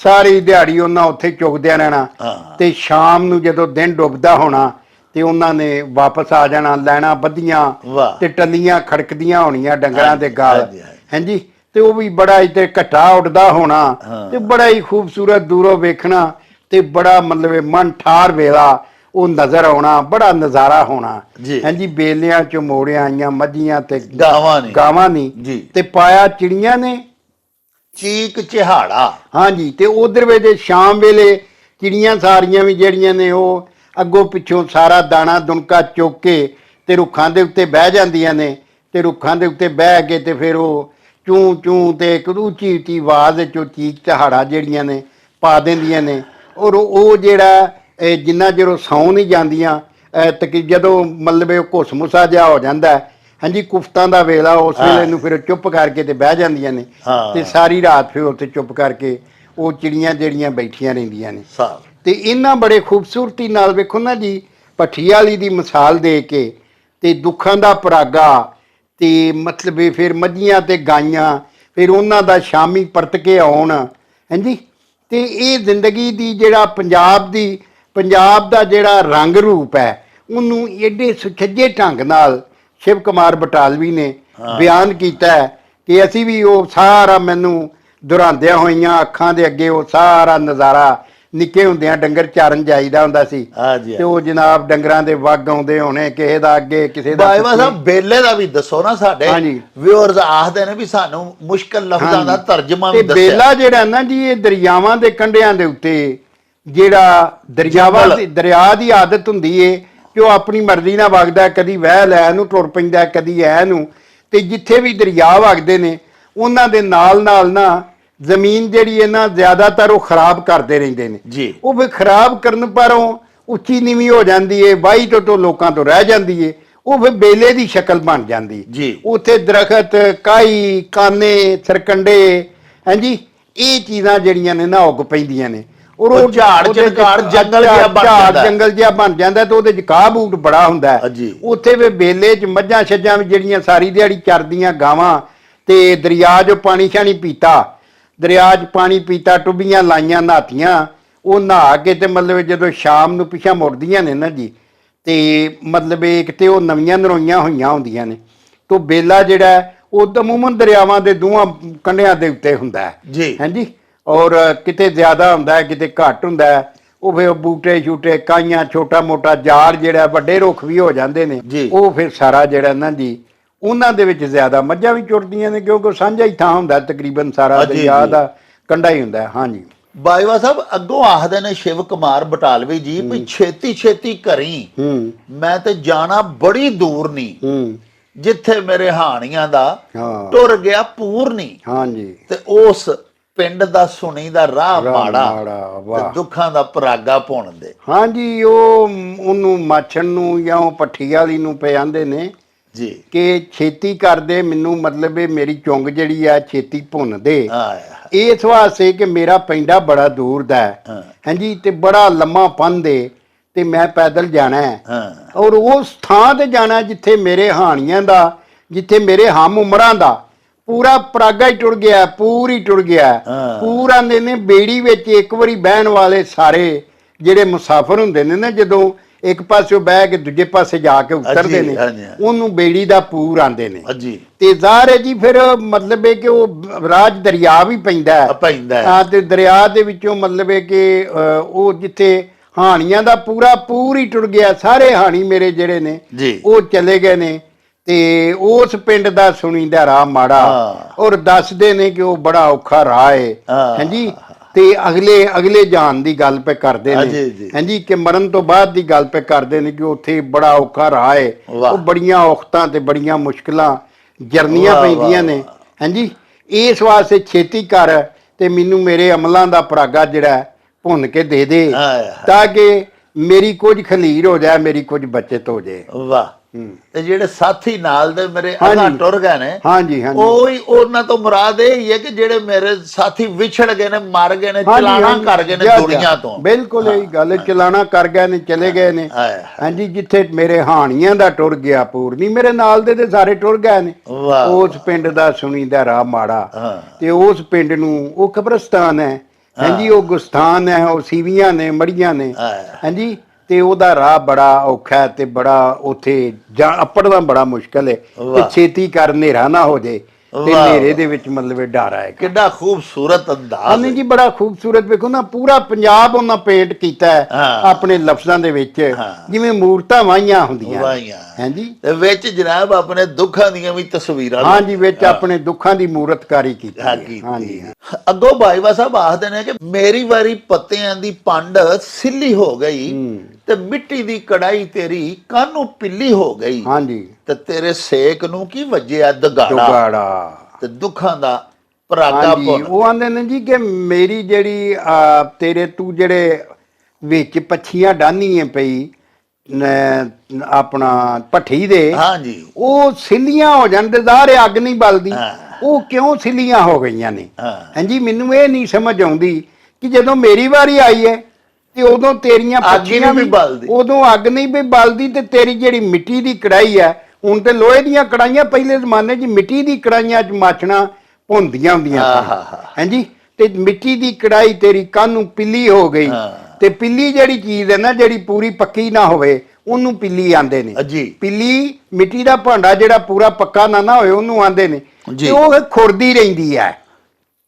ਸਾਰੀ ਦਿਹਾੜੀ ਉਹਨਾਂ ਉੱਥੇ ਚੁਗਦਿਆਂ ਰਹਿਣਾ ਹਾਂ। ਤੇ ਸ਼ਾਮ ਨੂੰ ਜਦੋਂ ਦਿਨ ਡੁੱਬਦਾ ਹੋਣਾ ਤੇ ਉਹਨਾਂ ਨੇ ਵਾਪਸ ਆ ਜਾਣਾ ਲੈਣਾ ਬੱਧੀਆਂ ਵਾਹ। ਤੇ ਟੱਲੀਆਂ ਖੜਕਦੀਆਂ ਹੋਣੀਆਂ ਡੰਗਰਾਂ ਦੇ ਗਾਲ ਹਾਂਜੀ, ਹਾਂਜੀ। ਹਾਂਜੀ ਤੇ ਉਹ ਵੀ ਬੜਾ ਇੱਥੇ ਘਟਾ ਉੱਡਦਾ ਹੋਣਾ ਹਾਂ। ਤੇ ਬੜਾ ਹੀ ਖੂਬਸੂਰਤ ਦੂਰੋਂ ਵੇਖਣਾ ਤੇ ਬੜਾ ਮਤਲਬ ਇਹ ਮਨ ਠਾਰ ਵੇਲਾ ਉਹ ਨਜ਼ਰ ਆਉਣਾ ਬੜਾ ਨਜ਼ਾਰਾ ਹੋਣਾ। ਜੀ। ਹਾਂਜੀ ਬੇਲਿਆਂ ਚ ਮੋੜਿਆਂ ਆਈਆਂ ਮੱਝੀਆਂ ਤੇ ਗਾਵਾਂ ਨਹੀਂ ਗਾਵਾਂ ਨਹੀਂ ਜੀ। ਤੇ ਪਾਇਆ ਚਿੜੀਆਂ ਨੇ। ਚੀਕ ਚਿਹਾੜਾ। ਹਾਂਜੀ ਤੇ ਉਧਰ ਵੇਲੇ ਸ਼ਾਮ ਵੇਲੇ ਚਿੜੀਆਂ ਸਾਰੀਆਂ ਵੀ ਜਿਹੜੀਆਂ ਨੇ ਉਹ ਅੱਗੋਂ ਪਿੱਛੋਂ ਸਾਰਾ ਦਾਣਾ ਦੁਨਕਾ ਚੁੱਕ ਕੇ ਤੇ ਰੁੱਖਾਂ ਦੇ ਉੱਤੇ ਬਹਿ ਜਾਂਦੀਆਂ ਨੇ। ਤੇ ਰੁੱਖਾਂ ਦੇ ਉੱਤੇ ਬਹਿ ਕੇ ਤੇ ਫਿਰ ਉਹ ਚੂੰ ਚੂੰ ਤੇ ਇੱਕ ਉੱਚੀ ਉੱਚੀ ਆਵਾਜ਼ ਚੋਂ ਚੀਕ ਚਹਾੜਾ ਜਿਹੜੀਆਂ ਨੇ ਪਾ ਦਿੰਦੀਆਂ ਨੇ। ਔਰ ਉਹ ਜਿਹੜਾ ਇਹ ਜਿੰਨਾ ਚਿਰ ਉਹ ਸੌਂ ਨਹੀਂ ਜਾਂਦੀਆਂ ਤਕ ਜਦੋਂ ਮਤਲਬ ਇਹ ਘੁਸਮੁਸਾ ਜਿਹਾ ਹੋ ਜਾਂਦਾ ਹਾਂਜੀ ਕੁਫਤਾਂ ਦਾ ਵੇਲਾ ਉਸ ਵੇਲੇ ਨੂੰ ਫਿਰ ਚੁੱਪ ਕਰਕੇ ਤੇ ਬਹਿ ਜਾਂਦੀਆਂ ਨੇ। ਤੇ ਸਾਰੀ ਰਾਤ ਫਿਰ ਉੱਥੇ ਚੁੱਪ ਕਰਕੇ ਉਹ ਚਿੜੀਆਂ ਜਿਹੜੀਆਂ ਬੈਠੀਆਂ ਰਹਿੰਦੀਆਂ ਨੇ। ਤੇ ਇਹਨਾਂ ਬੜੇ ਖੂਬਸੂਰਤੀ ਨਾਲ ਵੇਖੋ ਨਾ ਜੀ ਭੱਠੀ ਵਾਲੀ ਦੀ ਮਿਸਾਲ ਦੇ ਕੇ ਤੇ ਦੁੱਖਾਂ ਦਾ ਪਰਾਗਾ ਤੇ ਮਤਲਬ ਇਹ ਫਿਰ ਮੱਝੀਆਂ ਤੇ ਗਾਈਆਂ ਫਿਰ ਉਹਨਾਂ ਦਾ ਸ਼ਾਮੀ ਪਰਤ ਕੇ ਆਉਣ ਹਾਂਜੀ। ਤੇ ਇਹ ਜ਼ਿੰਦਗੀ ਦੀ ਜਿਹੜਾ ਪੰਜਾਬ ਦੀ ਪੰਜਾਬ ਦਾ ਜਿਹੜਾ ਰੰਗ ਰੂਪ ਹੈ ਉਹਨੂੰ ਏਡੇ ਸੁਚੱਜੇ ਢੰਗ ਨਾਲ ਸ਼ਿਵ ਕੁਮਾਰ ਬਟਾਲਵੀ ਨੇ ਬਿਆਨ ਕੀਤਾ ਕਿ ਅਸੀਂ ਵੀ ਉਹ ਸਾਰਾ ਮੈਨੂੰ ਦੁਰਾਂਦਿਆਂ ਹੋਈਆਂ ਅੱਖਾਂ ਦੇ ਅੱਗੇ ਉਹ ਸਾਰਾ ਨਜ਼ਾਰਾ ਨਿੱਕੇ ਹੁੰਦਿਆਂ ਡੰਗਰ ਚਾਰਨ ਜਾਈਦਾ ਹੁੰਦਾ ਸੀ ਤੇ ਉਹ ਜਨਾਬ ਡੰਗਰਾਂ ਦੇ ਵੱਗ ਆਉਂਦੇ ਹੋਣੇ ਕਿਸੇ ਦਾ ਅੱਗੇ ਕਿਸੇ ਦਾ ਬਾਈਵਾ। ਸਾਹਿਬ ਬੇਲੇ ਦਾ ਵੀ ਦੱਸੋ ਨਾ ਸਾਡੇ। ਵਿਊਅਰਸ ਆਖਦੇ ਨੇ ਵੀ ਸਾਨੂੰ ਮੁਸ਼ਕਲ ਲਫ਼ਜ਼ਾਂ ਦਾ। ਤਰਜਮਾ ਤੇ ਵੀ ਦੱਸਿਆ ਬੇਲਾ ਜਿਹੜਾ ਨਾ ਜੀ ਇਹ ਦਰਿਆਵਾਂ ਦੇ ਕੰਢਿਆਂ ਦੇ ਉੱਤੇ ਜਿਹੜਾ ਦਰਿਆਵਾਂ ਦਰਿਆ ਦੀ ਆਦਤ ਹੁੰਦੀ ਏ ਕਿ ਉਹ ਆਪਣੀ ਮਰਜ਼ੀ ਨਾਲ ਵਗਦਾ ਕਦੀ ਵਹਿ ਲੈ ਨੂੰ ਟੁਰ ਪੈਂਦਾ ਕਦੀ ਐ ਨੂੰ। ਤੇ ਜਿੱਥੇ ਵੀ ਦਰਿਆ ਵਗਦੇ ਨੇ ਉਹਨਾਂ ਦੇ ਨਾਲ ਨਾਲ ਨਾ ਜ਼ਮੀਨ ਜਿਹੜੀ ਹੈ ਨਾ ਜ਼ਿਆਦਾਤਰ ਉਹ ਖਰਾਬ ਕਰਦੇ ਰਹਿੰਦੇ ਨੇ। ਜੀ। ਉਹ ਵੀ ਖਰਾਬ ਕਰਨ ਪਰੋਂ ਉੱਚੀ ਨੀਵੀਂ ਹੋ ਜਾਂਦੀ ਏ ਤੋਂ ਤੋਂ ਲੋਕਾਂ ਤੋਂ ਰਹਿ ਜਾਂਦੀ ਏ ਉਹ ਫਿਰ ਬੇਲੇ ਦੀ ਸ਼ਕਲ ਬਣ ਜਾਂਦੀ ਜੀ। ਉੱਥੇ ਦਰਖਤ ਕਾਈ ਕਾਨੇ ਸਰਕੰਡੇ ਹਾਂਜੀ ਇਹ ਚੀਜ਼ਾਂ ਜਿਹੜੀਆਂ ਨੇ ਨਾ ਉੱਗ ਪੈਂਦੀਆਂ ਨੇ। ਔਰ ਉਹ ਝਾੜ ਝੰਕਾਰ ਜੰਗਲ ਜਿਹਾ ਬਣ ਝਾੜ ਜਾਂਦਾ ਹੈ। ਜੰਗਲ ਜਿਹਾ ਬਣ ਜਾਂਦਾ ਤੇ ਉਹਦੇ ਚ ਘਾਹ ਬੂਟ ਬੜਾ ਹੁੰਦਾ। ਉੱਥੇ ਵੀ ਬੇਲੇ ਚ ਮੱਝਾਂ ਛੱਜਾਂ ਵੀ ਜਿਹੜੀਆਂ ਸਾਰੀ ਦਿਹਾੜੀ ਚਰਦੀਆਂ ਗਾਵਾਂ ਤੇ ਦਰਿਆ 'ਚੋਂ ਪਾਣੀ ਛਾਣੀ ਪੀਤਾ ਦਰਿਆ 'ਚ ਪਾਣੀ ਪੀਤਾ ਟੁੱਬੀਆਂ ਲਾਈਆਂ ਨਹਾਤੀਆਂ ਉਹ ਨਹਾ ਕੇ ਤੇ ਮਤਲਬ ਜਦੋਂ ਸ਼ਾਮ ਨੂੰ ਪਿਛਾ ਮੁੜਦੀਆਂ ਨੇ ਨਾ ਜੀ ਤੇ ਮਤਲਬ ਇੱਕ ਤੇ ਉਹ ਨਵੀਆਂ ਨਰੋਈਆਂ ਹੋਈਆਂ ਹੁੰਦੀਆਂ ਨੇ ਤੋਂ ਬੇਲਾ ਜਿਹੜਾ ਉਹ ਦਮੂਮਨ ਦਰਿਆਵਾਂ ਦੇ ਦੋਹਾਂ ਕੰਢਿਆਂ ਦੇ ਉੱਤੇ ਹੁੰਦਾ ਹੈ ਜੀ। ਹਾਂਜੀ ਔਰ ਕਿਤੇ ਜ਼ਿਆਦਾ ਹੁੰਦਾ ਹੈ ਕਿਤੇ ਘੱਟ ਹੁੰਦਾ ਹੈ ਉਹ ਫਿਰ ਬੂਟੇ ਛੂਟੇ ਕਾਈਆਂ ਛੋਟਾ ਮੋਟਾ ਝਾੜ ਜਿਹੜਾ ਵੱਡੇ ਰੁੱਖ ਵੀ ਹੋ ਜਾਂਦੇ ਨੇ। ਉਹ ਫਿਰ ਸਾਰਾ ਜਿਹੜਾ ਨਾ ਜੀ ਉਹਨਾਂ ਦੇ ਵਿੱਚ ਜ਼ਿਆਦਾ ਮੱਝਾਂ ਵੀ ਚੁਰਦੀਆਂ ਨੇ ਕਿਉਂਕਿ ਸਾਂਝਾ ਹੀ ਥਾਂ ਹੁੰਦਾ ਤਕਰੀਬਨ ਸਾਰਾ ਦਰਿਆ। ਦਾ ਕੰਢਾ ਹੀ ਹੁੰਦਾ। ਹਾਂਜੀ ਬਾਈਵਾ ਸਾਹਿਬ ਅੱਗੋਂ ਆਖਦੇ ਨੇ ਸ਼ਿਵ ਕੁਮਾਰ ਬਟਾਲਵੀ ਜੀ ਵੀ ਛੇਤੀ ਛੇਤੀ ਕਰੀ ਮੈਂ ਤੇ ਜਾਣਾ ਬੜੀ ਦੂਰ ਨਹੀਂ ਜਿੱਥੇ ਮੇਰੇ ਹਾਣੀਆਂ ਦਾ। ਟੁਰ ਗਿਆ ਪੂਰਨੀ ਹਾਂਜੀ ਤੇ ਉਸ ਪਿੰਡ ਦਾ ਸੁਣੀ ਦਾ ਰਾਹ ਮਾੜਾ ਤੇ। ਦੁੱਖਾਂ ਦਾ ਪਰਾਗਾ ਪਾਉਣ ਦੇ। ਹਾਂਜੀ ਉਹ ਉਹਨੂੰ ਮਾਛਣ ਨੂੰ ਜਾਂ ਉਹ ਪੱਠੀ ਵਾਲੀ ਨੂੰ ਪਏ ਆਂਦੇ ਨੇ ਜੀ। ਕਿ ਛੇਤੀ ਕਰਦੇ ਮੈਨੂੰ ਮਤਲਬ ਇਹ ਮੇਰੀ ਚੁੰਗ ਜਿਹੜੀ ਆ ਛੇਤੀ ਭੁੰਨ ਦੇ। ਆਇਆ ਇਸ ਵਾਸਤੇ ਕਿ ਮੇਰਾ ਪਿੰਡਾ ਬੜਾ ਦੂਰ ਦਾ ਹੈ। ਹਾਂਜੀ ਤੇ ਬੜਾ ਲੰਮਾ ਏ ਤੇ ਮੈਂ ਪੈਦਲ ਜਾਣਾ ਹਾਂ। ਔਰ ਉਸ ਥਾਂ ਤੇ ਜਾਣਾ ਜਿੱਥੇ ਮੇਰੇ ਹਾਣੀਆਂ ਦਾ ਜਿੱਥੇ ਮੇਰੇ ਹਮ ਉਮਰਾਂ ਦਾ ਪੂਰਾ ਪਰਾਗਾ ਹੀ ਟੁਰ ਗਿਆ ਪੂਰੀ ਟੁਰ ਗਿਆ। ਪੂਰਾ ਦੇ ਨੇ ਬੇੜੀ ਵਿੱਚ ਇੱਕ ਵਾਰੀ ਬਹਿਣ ਵਾਲੇ ਸਾਰੇ ਜਿਹੜੇ ਮੁਸਾਫਰ ਹੁੰਦੇ ਨੇ ਨਾ ਜਦੋਂ ਇੱਕ ਪਾਸੇ ਬਹਿ ਕੇ ਦੂਜੇ ਪਾਸੇ ਜਾ ਕੇ ਉਤਰਦੇ ਨੇ। ਉਹਨੂੰ ਬੇੜੀ ਦਾ ਪੂਰ ਆਂਦੇ ਨੇ ਜੀ ਤੇ ਜ਼ਾਹਰ ਹੈ ਜੀ ਫਿਰ ਮਤਲਬ ਹੈ ਕਿ ਉਹ ਰਾਜ ਦਰਿਆ ਵੀ ਪੈਂਦਾ ਹੈ ਪੈਂਦਾ ਹੈ। ਹਾਂ ਤੇ ਦਰਿਆ ਦੇ ਵਿੱਚੋਂ ਮਤਲਬ ਹੈ ਕਿ ਉਹ ਜਿੱਥੇ ਹਾਣੀਆਂ ਦਾ ਪੂਰਾ ਪੂਰੀ ਟੁਰ ਗਿਆ ਸਾਰੇ ਹਾਣੀ ਮੇਰੇ ਜਿਹੜੇ ਨੇ। ਉਹ ਚਲੇ ਗਏ ਨੇ ਤੇ ਉਸ ਪਿੰਡ ਦਾ ਸੁਣੀਂਦਾ ਰਾਹ ਮਾੜਾ। ਔਰ ਦੱਸਦੇ ਨੇ ਕਿ ਉਹ ਬੜਾ ਔਖਾ ਰਾਹ ਹੈ। ਹਾਂਜੀ ਤੇ ਅਗਲੇ ਅਗਲੇ ਜਾਣ ਦੀ ਗੱਲ ਪੇ ਕਰਦੇ ਨੇ। ਹਾਂਜੀ ਕਿ ਮਰਨ ਤੋਂ ਬਾਅਦ ਦੀ ਗੱਲ ਪੇ ਕਰਦੇ ਨੇ ਕਿ ਉੱਥੇ ਬੜਾ ਔਖਾ ਰਾਹ ਹੈ ਵਾਹ। ਉਹ ਬੜੀਆਂ ਔਖਤਾਂ ਤੇ ਬੜੀਆਂ ਮੁਸ਼ਕਲਾਂ ਜਰਨੀਆਂ ਪੈਂਦੀਆਂ ਨੇ। ਹਾਂਜੀ ਇਸ ਵਾਸਤੇ ਛੇਤੀ ਕਰ ਤੇ ਮੈਨੂੰ ਮੇਰੇ ਅਮਲਾਂ ਦਾ ਪਰਾਗਾ ਜਿਹੜਾ ਭੁੰਨ ਕੇ ਦੇ ਦੇ। ਤਾਂ ਕਿ ਮੇਰੀ ਕੁਝ ਖਲੀਰ ਹੋ ਜਾਏ ਮੇਰੀ ਕੁਝ ਬਚਤ ਹੋ ਜਾਏ। ਵਾਹ। ਤੇ ਜਿਹੜੇ ਸਾਥੀ ਨਾਲ ਦੇ ਮੇਰੇ। ਅਗਾ ਟੁਰ ਗਏ ਨੇ ਹਾਂਜੀ ਹਾਂਜੀ ਉਹ ਹੀ ਉਹਨਾਂ ਤੋਂ ਮੁਰਾਦ ਇਹ ਹੀ ਹੈ ਕਿ ਜਿਹੜੇ ਮੇਰੇ ਸਾਥੀ ਵਿਛੜ ਗਏ ਨੇ ਮਰ ਗਏ ਨੇ ਚਲਾਣਾ ਕਰ ਗਏ ਨੇ। ਦੁਨੀਆ ਤੋਂ ਬਿਲਕੁਲ ਇਹ ਗੱਲ ਚਲਾਣਾ ਕਰ ਗਏ ਨੇ ਚਲੇ ਗਏ ਨੇ। ਹਾਂਜੀ ਜਿੱਥੇ ਮੇਰੇ ਹਾਣੀਆਂ ਦਾ ਟੁਰ ਗਿਆ ਪੂਰਨੀ ਮੇਰੇ ਨਾਲ ਦੇ ਤੇ ਸਾਰੇ ਟੁਰ ਗਏ ਨੇ। ਉਸ ਪਿੰਡ ਦਾ ਸੁਣੀਦਾ ਰਾਹ ਮਾੜਾ। ਤੇ ਉਸ ਪਿੰਡ ਨੂੰ ਉਹ ਕਬਰਸਤਾਨ ਹੈ ਹਾਂਜੀ ਉਹ ਗੁਸਤਾਨ ਹੈ ਉਹ ਸੀਵੀਆਂ ਨੇ ਮੜੀਆਂ ਨੇ। ਹਾਂਜੀ ਤੇ ਉਹਦਾ ਰਾਹ ਬੜਾ ਔਖਾ ਹੈ ਤੇ ਬੜਾ ਉੱਥੇ ਜਾ ਅਪੜਨਾ ਬੜਾ ਮੁਸ਼ਕਲ ਹੈ ਤੇ ਵਾਹ। ਛੇਤੀ ਕਰ ਹਨੇਰਾ ਨਾ ਹੋ ਜੇ ਤੇ ਵਾਹ। ਹਨੇਰੇ ਦੇ ਵਿੱਚ ਮਤਲਬ ਇਹ ਡਰ ਆਏਗਾ ਕਿੰਨਾ ਖੂਬਸੂਰਤ ਅੰਦਾਜ਼ ਹਾਂਜੀ ਜੀ ਬੜਾ ਖੂਬਸੂਰਤ ਵੇਖੋ ਨਾ ਪੂਰਾ ਪੰਜਾਬ ਉਹਨਾਂ ਪੇਂਟ ਕੀਤਾ ਹੈ ਹਾਂ। ਆਪਣੇ ਲਫ਼ਜ਼ਾਂ ਦੇ ਵਿੱਚ ਹਾਂ। ਜਿਵੇਂ ਮੂਰਤਾਂ ਵਾਹੀਆਂ ਹੁੰਦੀਆਂ ਵਾਹੀਆਂ। ਹਾਂਜੀ ਤੇ ਵਿੱਚ ਜਨਾਬ ਆਪਣੇ ਦੁੱਖਾਂ ਦੀਆਂ ਵੀ ਤਸਵੀਰਾਂ ਹਾਂਜੀ ਵਿੱਚ ਆਪਣੇ ਦੁੱਖਾਂ ਦੀ ਮੂਰਤਕਾਰੀ ਕੀਤੀ ਹਾਂ ਹੈ। ਕੀਤੀ ਹਾਂਜੀ ਹੈ। ਅੱਗੋਂ ਬਾਈਵਾ ਸਾਹਿਬ ਆਖਦੇ ਨੇ ਕਿ ਮੇਰੀ ਵਾਰੀ ਪੱਤਿਆਂ ਦੀ ਪੰਡ ਸਿੱਲੀ ਹੋ ਗਈ ਤੇ ਮਿੱਟੀ ਦੀ ਕੜਾਈ ਤੇਰੀ ਕਾਨੂੰ ਪਿੱਲੀ ਹੋ ਗਈ। ਹਾਂਜੀ। ਤੇ ਤੇਰੇ ਸੇਕ ਨੂੰ ਕੀ ਵੱਜਿਆ? ਦਗਾੜਾ। ਤੇ ਦੁੱਖਾਂ ਦਾ ਪਰਾਗਾ ਹਾਂਜੀ ਉਹ ਆਂਦੇ ਨੇ ਜੀ ਕਿ ਮੇਰੀ ਜਿਹੜੀ ਆ, ਤੇਰੇ ਤੂੰ ਜਿਹੜੇ ਵਿੱਚ ਪੱਛੀਆਂ ਡਾਨੀ ਹੈ ਪਈ ਨ- ਆਪਣਾ ਭੱਠੀ ਦੇ ਹਾਂਜੀ। ਉਹ ਸਿੱਲੀਆਂ ਹੋ ਜਾਣ ਤੇ ਜ਼ਾਹਰ ਹੈ ਅੱਗ ਨਹੀਂ ਬਲਦੀ। ਹਾਂ। ਉਹ ਕਿਉਂ ਸਿੱਲੀਆਂ ਹੋ ਗਈਆਂ ਨੇ? ਹਾਂ। ਹਾਂਜੀ ਮੈਨੂੰ ਇਹ ਨਹੀਂ ਸਮਝ ਆਉਂਦੀ ਕਿ ਜਦੋਂ ਮੇਰੀ ਵਾਰੀ ਆਈ ਹੈ ਤੇ ਉਦੋਂ ਤੇਰੀਆਂ ਅੱਗ ਹੀ ਨਹੀਂ ਵੀ ਬਲਦੀ। ਉਦੋਂ ਅੱਗ ਨਹੀਂ ਵੀ ਬਲਦੀ ਤੇ ਤੇਰੀ ਜਿਹੜੀ ਮਿੱਟੀ ਦੀ ਕੜਾਈ ਹੈ ਹੁਣ ਤੇ ਲੋਹੇ ਦੀਆਂ ਕੜਾਈਆਂ ਪਹਿਲੇ ਜ਼ਮਾਨੇ 'ਚ ਮਿੱਟੀ ਦੀ ਕੜਾਈਆਂ 'ਚ ਮਾਛਣਾ ਭੁੰਦੀਆਂ ਹੁੰਦੀਆਂ ਆਹਾਹਾ। ਹਾਂਜੀ ਤੇ ਮਿੱਟੀ ਦੀ ਕੜਾਈ ਤੇਰੀ ਕਾਨੂੰ ਪਿੱਲੀ ਹੋ ਗਈ ਹਾਂ। ਤੇ ਪਿੱਲੀ ਜਿਹੜੀ ਚੀਜ਼ ਹੈ ਨਾ ਜਿਹੜੀ ਪੂਰੀ ਪੱਕੀ ਨਾ ਹੋਵੇ ਉਹਨੂੰ ਪਿੱਲੀ ਆਂਦੇ ਨੇ ਜੀ ਪਿੱਲੀ ਮਿੱਟੀ ਦਾ ਭਾਂਡਾ ਜਿਹੜਾ ਪੂਰਾ ਪੱਕਾ ਨਾ ਨਾ ਹੋਏ ਉਹਨੂੰ ਆਂਦੇ ਨੇ ਜੀ। ਤੇ ਉਹ ਖੁਰਦੀ ਰਹਿੰਦੀ ਹੈ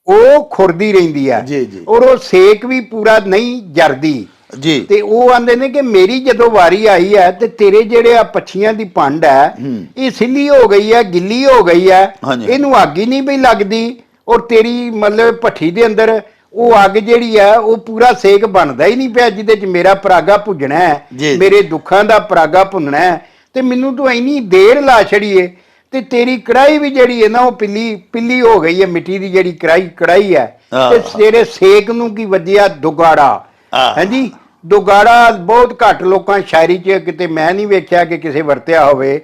ਉਹ ਖੁਰਦੀ ਰਹਿੰਦੀ ਜੀ, ਜੀ। ਔਰ ਉਹ ਸੇਕ ਵੀ ਪੂਰਾ ਨਹੀਂ ਜਰਦੀ ਜੀ ਤੇ ਉਹ ਆਂਦੇ ਨੇ ਕਿ ਮੇਰੀ ਜਦੋਂ ਵਾਰੀ ਆਈ ਹੈ ਤੇ ਤੇਰੇ ਜਿਹੜੇ ਆ ਪੱਛੀਆਂ ਦੀ ਪੰਡ ਹੈ ਇਹ ਸਿੱਲੀ ਹੋ ਗਈ ਹੈ ਗਿੱਲੀ ਹੋ ਗਈ ਹੈ। ਇਹਨੂੰ ਅੱਗ ਹੀ ਨਹੀਂ ਵੀ ਲੱਗਦੀ ਔਰ ਤੇਰੀ ਮਤਲਬ ਭੱਠੀ ਦੇ ਅੰਦਰ ਉਹ ਅੱਗ ਜਿਹੜੀ ਹੈ ਉਹ ਪੂਰਾ ਸੇਕ ਬਣਦਾ ਹੀ ਨਹੀਂ ਪਿਆ ਜਿਹਦੇ ਚ ਮੇਰਾ ਪਰਾਗਾ ਭੁੱਜਣਾ ਹੈ। ਮੇਰੇ ਦੁੱਖਾਂ ਦਾ ਪਰਾਗਾ ਭੁੰਨਣਾ ਹੈ ਤੇ ਮੈਨੂੰ ਤੂੰ ਇੰਨੀ ਦੇਰ ਲਾ ਛੜੀਏ ਤੇ ਤੇਰੀ ਕੜਾਈ ਵੀ ਜਿਹੜੀ ਹੈ ਨਾ ਉਹ ਪਿੱਲੀ ਪਿੱਲੀ ਹੋ ਗਈ ਹੈ ਮਿੱਟੀ ਦੀ ਜਿਹੜੀ ਕੜਾਈ ਕੜਾਈ ਹੈ। ਤੇ ਤੇਰੇ ਸੇਕ ਨੂੰ ਕੀ ਵੱਜਿਆ? ਦੁਗਾੜਾ। ਹਾਂਜੀ? ਦੁਗਾੜਾ ਬਹੁਤ ਘੱਟ ਲੋਕਾਂ ਸ਼ਾਇਰੀ 'ਚ ਕਿਤੇ ਮੈਂ ਨਹੀਂ ਵੇਖਿਆ ਕਿ ਕਿਸੇ ਵਰਤਿਆ ਹੋਵੇ।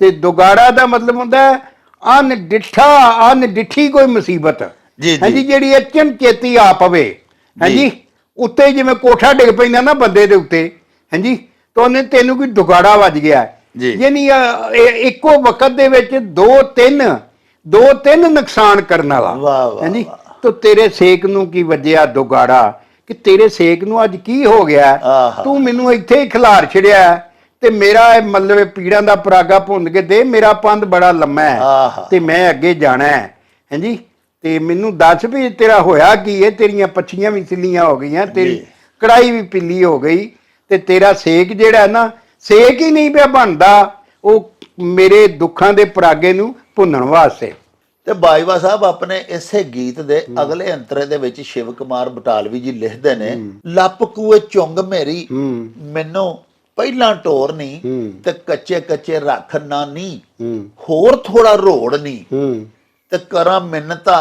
ਤੇ ਦੁਗਾੜਾ ਦਾ ਮਤਲਬ ਹੁੰਦਾ ਅਨ ਡਿਠਾ ਅਨ ਡਿਠੀ ਕੋਈ ਮੁਸੀਬਤ। ਜੀ, ਜੀ। ਹਾਂਜੀ ਜਿਹੜੀ ਅਚਨ ਚੇਤੀ ਆ ਪਵੇ ਹਾਂਜੀ? ਉੱਤੇ ਜਿਵੇਂ ਕੋਠਾ ਡਿੱਗ ਪੈਂਦਾ ਨਾ ਬੰਦੇ ਦੇ ਉੱਤੇ। ਹਾਂਜੀ? ਤਾਂ ਉਹਨੇ ਤੈਨੂੰ ਕੋਈ ਦੁਗਾੜਾ ਵੱਜ ਗਿਆ? ਜੀ। ਯਾਨੀ ਇੱਕੋ ਵਕਤ ਦੇ ਵਿੱਚ ਦੋ ਤਿੰਨ ਦੋ ਤਿੰਨ ਨੁਕਸਾਨ ਕਰਨ ਵਾਲਾ। ਵਾਹ, ਵਾਹ, ਹਾਂਜੀ ਤੋ ਤੇਰੇ ਸੇਕ ਨੂੰ ਕੀ ਵੱਜਿਆ ਦੁਗਾੜਾ? ਕਿ ਤੇਰੇ ਸੇਕ ਨੂੰ ਅੱਜ ਕੀ ਹੋ ਗਿਆ। ਤੂੰ ਮੈਨੂੰ ਇੱਥੇ ਹੀ ਖਿਲਾਰ ਛੜਿਆ। ਤੇ ਮੇਰਾ ਇਹ ਮਤਲਬ ਪੀੜਾਂ ਦਾ ਪਰਾਗਾ ਭੁੰਨ ਕੇ ਦੇ ਮੇਰਾ ਪੰਧ ਬੜਾ ਲੰਮਾ। ਹੈ। ਤੇ ਮੈਂ ਅੱਗੇ ਜਾਣਾ ਹੈ। ਹਾਂਜੀ ਤੇ ਮੈਨੂੰ ਦੱਸ ਵੀ ਤੇਰਾ ਹੋਇਆ ਕੀ ਹੈ ਤੇਰੀਆਂ ਪੱਛੀਆਂ ਵੀ ਸਿੱਲੀਆਂ ਹੋ ਗਈਆਂ ਤੇਰੀ। ਕੜਾਈ ਵੀ ਪਿੱਲੀ ਹੋ ਗਈ। ਤੇ ਤੇਰਾ ਸੇਕ ਜਿਹੜਾ ਨਾ ਸੇਕ ਹੀ ਨਹੀਂ ਪਿਆ ਬਣਦਾ। ਉਹ ਮੇਰੇ ਦੁੱਖਾਂ ਦੇ ਪਰਾਗੇ ਨੂੰ ਭੁੰਨਣ ਵਾਸਤੇ। ਤੇ ਬਾਈਵਾ ਸਾਹਿਬ ਆਪਣੇ ਇਸੇ ਗੀਤ ਦੇ ਅਗਲੇ ਅੰਤਰੇ ਦੇ ਵਿੱਚ ਸ਼ਿਵ ਕੁਮਾਰ ਬਟਾਲਵੀ ਜੀ ਲਿਖਦੇ ਨੇ ਲੱਪ ਕੂਏ ਚੁੰਗ ਮੇਰੀ ਮੈਨੂੰ ਪਹਿਲਾਂ ਟੋਰ ਨਹੀਂ। ਤੇ ਕੱਚੇ ਕੱਚੇ ਰੱਖ ਨਾ ਨਹੀਂ ਹੂੰ। ਹੋਰ ਥੋੜਾ ਰੋੜ ਨਹੀਂ ਤੇ ਕਰਾਂ ਮਿੰਨਤਾ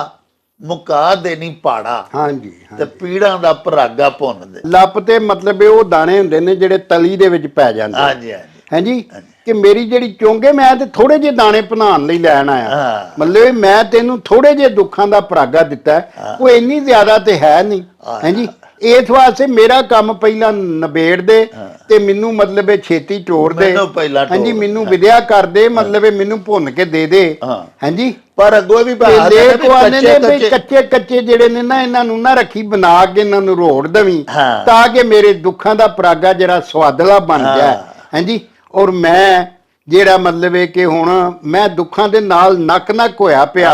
ਮੁਕਾ ਦੇਣੀ ਪਾੜਾ। ਹਾਂਜੀ। ਤੇ ਪੀੜਾਂ ਦਾ ਪਰਾਗਾ ਭੁੰਨ ਦੇ। ਲੱਪ ਤੇ ਮਤਲਬ ਇਹ ਉਹ ਦਾਣੇ ਹੁੰਦੇ ਨੇ ਜਿਹੜੇ ਤਲੀ ਦੇ ਵਿੱਚ ਪੈ ਜਾਂਦੇ ਹਾਂਜੀ ਹਾਂਜੀ। ਹਾਂਜੀ? ਕਿ ਮੇਰੀ ਜਿਹੜੀ ਚੁੰਗੇ ਮੈਂ ਤੇ ਥੋੜੇ ਜਿਹੇ ਦਾਣੇ ਬਣਾਉਣ ਲਈ ਲੈਣ ਆਇਆ। ਮਤਲਬ ਮੈਂ ਤੈਨੂੰ ਥੋੜੇ ਜਿਹੇ ਦੁੱਖਾਂ ਦਾ ਪਰਾਗਾ ਦਿੱਤਾ। ਉਹ ਇੰਨੀ ਜ਼ਿਆਦਾ ਤੇ ਹੈ ਨਹੀਂ। ਹਾਂਜੀ? ਇਸ ਵਾਸਤੇ ਮੇਰਾ ਕੰਮ ਪਹਿਲਾਂ ਨਿਬੇੜ ਦੇ ਤੇ ਮੈਨੂੰ ਮਤਲਬ ਇਹ ਛੇਤੀ ਟੋੜ ਦੇ ਮੈਨੂੰ ਪਹਿਲਾਂ ਹਾਂਜੀ। ਮੈਨੂੰ ਵਿਦਿਆ ਕਰ ਦੇ ਮਤਲਬ ਇਹ ਮੈਨੂੰ ਭੁੰਨ ਕੇ ਦੇ ਦੇ ਹਾਂ। ਹਾਂਜੀ ਪਰ ਅੱਗੋਂ ਵੀ ਤੇ ਬਾਹਰ ਲੇਖ ਵਾਲੇ ਨੇ ਵੀ ਕੱਚੇ ਕੱਚੇ ਜਿਹੜੇ ਨੇ ਨਾ ਇਹਨਾਂ ਨੂੰ ਨਾ ਰੱਖੀ ਬਣਾ ਕੇ ਇਹਨਾਂ ਨੂੰ ਰੋੜ ਦਵੀਂ ਹਾਂ। ਤਾਂ ਕਿ ਮੇਰੇ ਦੁੱਖਾਂ ਦਾ ਪਰਾਗਾ ਜਿਹੜਾ ਸਵਾਦਲਾ ਬਣ। ਜਾਏ ਹਾਂਜੀ ਔਰ ਮੈਂ ਜਿਹੜਾ ਮਤਲਬ ਹੈ ਕਿ ਹੁਣ ਮੈਂ ਦੁੱਖਾਂ ਦੇ ਨਾਲ ਨੱਕ ਨੱਕ ਹੋਇਆ ਪਿਆ।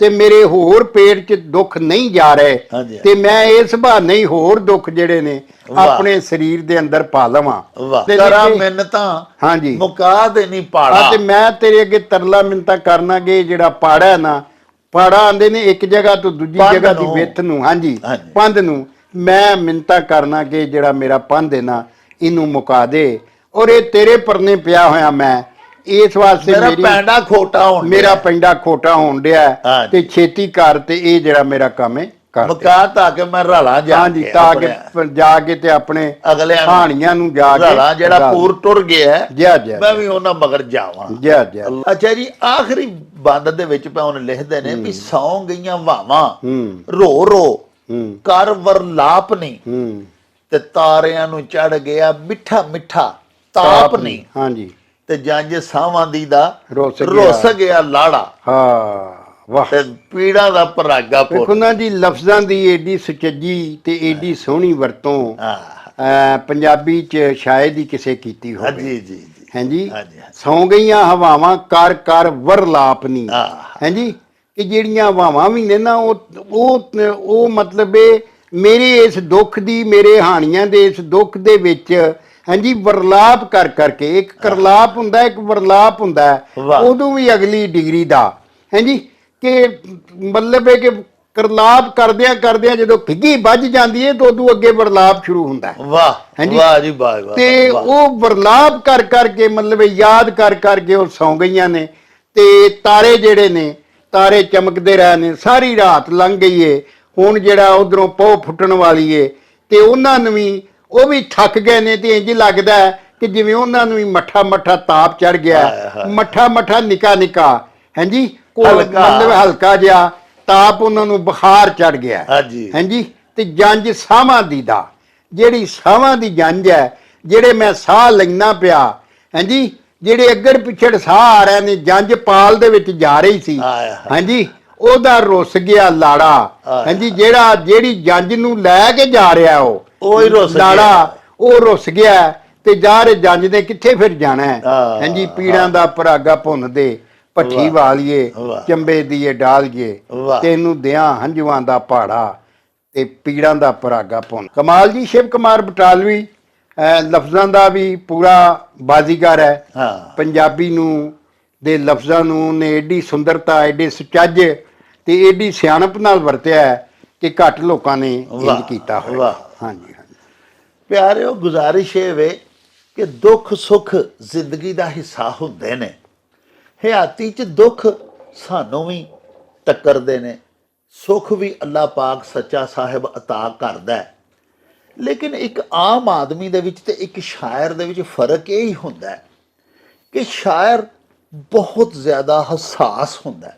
ਤੇ ਮੇਰੇ ਹੋਰ ਪੇਟ 'ਚ ਦੁੱਖ ਨਹੀਂ ਜਾ ਰਹੇ। ਤੇ ਮੈਂ ਇਸ ਬਹਾਨੇ ਹੀ ਹੋਰ ਦੁੱਖ ਜਿਹੜੇ ਨੇ। ਆਪਣੇ ਸਰੀਰ ਦੇ ਅੰਦਰ ਪਾ ਲਵਾਂ ਤੇ ਲੇਕਿਨ- ਮਿੰਨਤਾਂ ਹਾਂਜੀ ਮੁਕਾ ਦੇ ਨਹੀਂ ਪਾੜਾ ਤੇ ਮੈਂ ਤੇਰੇ ਅੱਗੇ ਤਰਲਾ ਮਿੰਤਾ ਕਰਨਾ ਕਿ ਇਹ ਜਿਹੜਾ ਪਾੜਾ ਨਾ ਪਾੜਾ ਆਂਦੇ ਨੇ ਇੱਕ ਜਗ੍ਹਾ ਤੋਂ ਦੂਜੀ ਜਗ੍ਹਾ ਦੀ। ਵਿੱਥ ਨੂੰ ਹਾਂਜੀ ਹਾਂਜੀ। ਪੰਧ ਨੂੰ ਮੈਂ ਮਿੰਤਾ ਕਰਨਾ ਕਿ ਜਿਹੜਾ ਮੇਰਾ ਪੰਧ ਹੈ ਨਾ ਇਹਨੂੰ ਮੁਕਾ ਦੇ ਔਰ ਇਹ ਤੇਰੇ ਪਰਨੇ ਪਿਆ ਹੋਇਆ ਮੈਂ ਇਸ ਵਾਸਤੇ ਮੇਰਾ ਮੇਰੀ ਪੈਂਡਾ ਖੋਟਾ ਹੋਣ ਮੇਰਾ ਪਿੰਡਾ ਖੋਟਾ ਹੋਣ ਡਿਆ ਹੈ ਹਾਂਜੀ। ਤੇ ਛੇਤੀ ਕਰ ਤੇ ਇਹ ਜਿਹੜਾ ਮੇਰਾ ਕੰਮ ਹੈ ਕਰ ਦੇ। ਮੁਕਾ ਤਾਂ ਕਿ ਮੈਂ ਰਲਾ ਜਾ ਹਾਂਜੀ ਕੇ ਤਾਂ ਕਿ ਆਪਣੇ ਜਾ ਕੇ ਤੇ ਆਪਣੇ ਅਗਲਿਆਂ ਨੂੰ- ਕਹਾਣੀਆਂ ਨੂੰ ਜਾ ਕੇ ਰਲਾ ਜਿਹੜਾ। ਪੂਰ ਟੁਰ ਗਿਆ ਹੈ, ਜਾ ਜਾ ਮੈਂ ਵੀ ਉਹਨਾਂ ਮਗਰ ਜਾਵਾਂ। ਜਾ ਜਾ ਅੱਛਾ ਜੀ ਆਖਰੀ ਬੰਦ ਦੇ ਵਿੱਚ ਪਾਉਣ ਲਿਖਦੇ ਨੇ ਵੀ ਸੌਂ ਗਈਆਂ ਵਾਵਾਂ। ਹੂੰ। ਰੋ ਰੋ। ਹੂੰ। ਕਰ ਵਰਲਾਪ ਨਹੀਂ। ਹੂੰ। ਤੇ ਤਾਰਿਆਂ ਨੂੰ ਚੜ ਗਿਆ ਮਿੱਠਾ ਮਿੱਠਾ। ਤਾਪ ਨਹੀਂ। ਹਾਂਜੀ ਤੇ ਜੰਜ ਸਾਵਾਂ ਦੀ ਦਾ ਰੁੱਸ ਗਿਆ। ਰੁੱਸ ਗਿਆ ਲਾੜਾ। ਹਾਂ ਵਾਹ। ਤੇ ਪੀੜਾ ਦਾ ਪਰਾਗਾ ਵੇਖੋ ਪੁੱਤ ਨਾ ਜੀ ਲਫ਼ਜ਼ਾਂ ਦੀ ਏਡੀ ਸੁਚੱਜੀ ਤੇ ਏਡੀ ਸੋਹਣੀ ਵਰਤੋਂ ਅਹ, ਪੰਜਾਬੀ ਚ ਸ਼ਾਇਦ ਹੀ ਕਿਸੇ ਕੀਤੀ ਹੋਵੇ। ਹਾਂਜੀ ਜੀ ਜੀ। ਹਾਂਜੀ ਹਾਂਜੀ, ਹਾਂਜੀ। ਸੌ ਗਈਆਂ ਹਵਾਵਾਂ ਕਰ ਕਰ ਵਰਲਾਪਨੀ ਆਹ। ਹਾਂਜੀ ਕਿ ਜਿਹੜੀਆਂ ਹਵਾਵਾਂ ਵੀ ਨੇ ਨਾ ਉਹ ਉਹ ਉਹ ਮਤਲਬ ਇਹ ਮੇਰੇ ਇਸ ਦੁੱਖ ਦੀ ਮੇਰੇ ਹਾਣੀਆਂ ਦੇ ਇਸ ਦੁੱਖ ਦੇ ਵਿੱਚ ਹਾਂਜੀ ਵਰਲਾਪ ਕਰ ਕਰਕੇ ਇੱਕ ਕਰਲਾਪ ਹੁੰਦਾ ਇੱਕ ਵਰਲਾਪ ਹੁੰਦਾ। ਉਦੋਂ ਵੀ ਅਗਲੀ ਡਿਗਰੀ ਦਾ ਹਾਂਜੀ ਕਿ ਮਤਲਬ ਹੈ ਕਿ ਕਰਲਾਪ ਕਰਦਿਆਂ ਕਰਦਿਆਂ ਜਦੋਂ ਖਿੱਗੀ ਵੱਜ ਜਾਂਦੀ ਹੈ ਤਾਂ ਉਦੋਂ ਅੱਗੇ ਵਰਲਾਪ ਸ਼ੁਰੂ ਹੁੰਦਾ ਹੈ ਵਾਹ ਹਾਂਜੀ। ਵਾਹ ਜੀ ਵਾਹ ਵਾਹ ਤੇ। ਉਹ ਵਰਲਾਪ ਕਰ ਕਰਕੇ ਮਤਲਬ ਯਾਦ ਕਰ ਕਰਕੇ ਉਹ ਸੌਂ ਗਈਆਂ ਨੇ ਤੇ ਤਾਰੇ ਜਿਹੜੇ ਨੇ ਤਾਰੇ ਚਮਕਦੇ ਰਹੇ ਨੇ ਸਾਰੀ ਰਾਤ ਲੰਘ ਗਈ ਏ ਹੁਣ ਜਿਹੜਾ ਉਧਰੋਂ ਪੋ ਫੁੱਟਣ ਵਾਲੀ ਏ ਤੇ ਉਹਨਾਂ ਨੂੰ ਵੀ ਉਹ ਵੀ ਥੱਕ ਗਏ ਨੇ ਤੇ ਇੰਜ ਲੱਗਦਾ ਕਿ ਜਿਵੇਂ ਉਹਨਾਂ ਨੂੰ ਵੀ ਮੱਠਾ ਮੱਠਾ ਤਾਪ ਚੜ ਗਿਆ। ਮੱਠਾ ਮੱਠਾ ਨਿਕਾ ਨਿਕਾ। ਹਾਂਜੀ। ਮਤਲਬ ਹਲਕਾ ਜਿਹਾ। ਤਾਪ ਉਹਨਾਂ ਨੂੰ ਬੁਖਾਰ ਚੜ ਗਿਆ। ਹਾਂਜੀ। ਹਾਂਜੀ? ਤੇ ਜੰਜ ਸਾਵਾਂ ਦੀ ਦਾ। ਜਿਹੜੀ ਸਾਵਾਂ ਦੀ ਜੰਜ ਹੈ ਜਿਹੜੇ ਮੈਂ ਸਾਹ ਲੈਣਾ ਪਿਆ ਹਾਂਜੀ? ਜਿਹੜੇ ਅੱਗੜ ਪਿਛੜ ਸਾਹ ਆ ਰਹੇ ਨੇ ਜੰਜ ਪਾਲ ਦੇ ਵਿੱਚ ਜਾ ਰਹੀ ਸੀ। ਹਾਂਜੀ? ਉਹਦਾ ਰੁੱਸ ਗਿਆ ਲਾੜਾ। ਹਾਂਜੀ ਜਿਹੜਾ ਜਿਹੜੀ ਜੰਜ ਨੂੰ ਲੈ ਕੇ ਜਾ ਰਿਹਾ ਉਹ ਉਹ ਹੀ ਰੁੱਸ ਗਿਆ। ਲਾੜਾ ਉਹ ਰੁੱਸ ਗਿਆ ਤੇ ਜਾ ਰਹੇ ਜੰਜ ਨੇ ਕਿੱਥੇ ਫਿਰ ਜਾਣਾ ਹੈ ਹਾਂ, ਹਾਂਜੀ ਪੀੜਾਂ ਦਾ ਪਰਾਗਾ ਭੁੰਨ ਦੇ ਵਾਹ। ਵਾਲੀਏ ਵਾਹ। ਚੰਬੇ ਦੀਏ ਡਾਲੀਏ ਵਾਹ। ਤੈਨੂੰ ਦਿਆਂ ਹੰਝੂਆਂ ਦਾ ਪਹਾੜਾ ਤੇ ਪੀੜਾਂ ਦਾ ਪਰਾਗਾ ਪੁੰਨ ਕਮਾਲ ਜੀ ਸ਼ਿਵ ਕੁਮਾਰ ਬਟਾਲਵੀ ਅਹ ਲਫ਼ਜ਼ਾਂ ਦਾ ਵੀ ਪੂਰਾ ਬਾਜ਼ੀਗਰ ਹੈ ਹਾਂ ਪੰਜਾਬੀ ਨੂੰ ਦੇ ਲਫ਼ਜ਼ਾਂ ਨੂੰ ਨੇ ਏਡੀ ਸੁੰਦਰਤਾ ਏਡੇ ਸੁਚੱਜ ਤੇ ਏਡੀ ਸਿਆਣਪ ਨਾਲ ਵਰਤਿਆ ਹੈ ਕਿ ਘੱਟ ਲੋਕਾਂ ਨੇ ਵਾਹ, ਇੰਜ ਕੀਤਾ ਹੋਇਆ ਵਾਹ। ਹਾਂਜੀ ਹਾਂਜੀ ਪਿਆਰਿਓ ਗੁਜ਼ਾਰਿਸ਼ ਇਹ ਵੇ ਕਿ ਦੁੱਖ ਸੁੱਖ ਜ਼ਿੰਦਗੀ ਦਾ ਹਿੱਸਾ ਹੁੰਦੇ ਨੇ ਹਯਾਤੀ 'ਚ ਦੁੱਖ ਸਾਨੂੰ ਵੀ ਟੱਕਰਦੇ ਨੇ ਸੁੱਖ ਵੀ ਅੱਲਾਹ ਪਾਕ ਸੱਚਾ ਸਾਹਿਬ عطا ਕਰਦਾ ਹੈ ਲੇਕਿਨ ਇੱਕ ਆਮ ਆਦਮੀ ਦੇ ਵਿੱਚ ਤੇ ਇੱਕ ਸ਼ਾਇਰ ਦੇ ਵਿੱਚ ਫਰਕ ਇਹ ਹੀ ਹੁੰਦਾ ਹੈ ਕਿ ਸ਼ਾਇਰ ਬਹੁਤ ਜ਼ਿਆਦਾ ਹਸਾਸ ਹੁੰਦਾ ਹੈ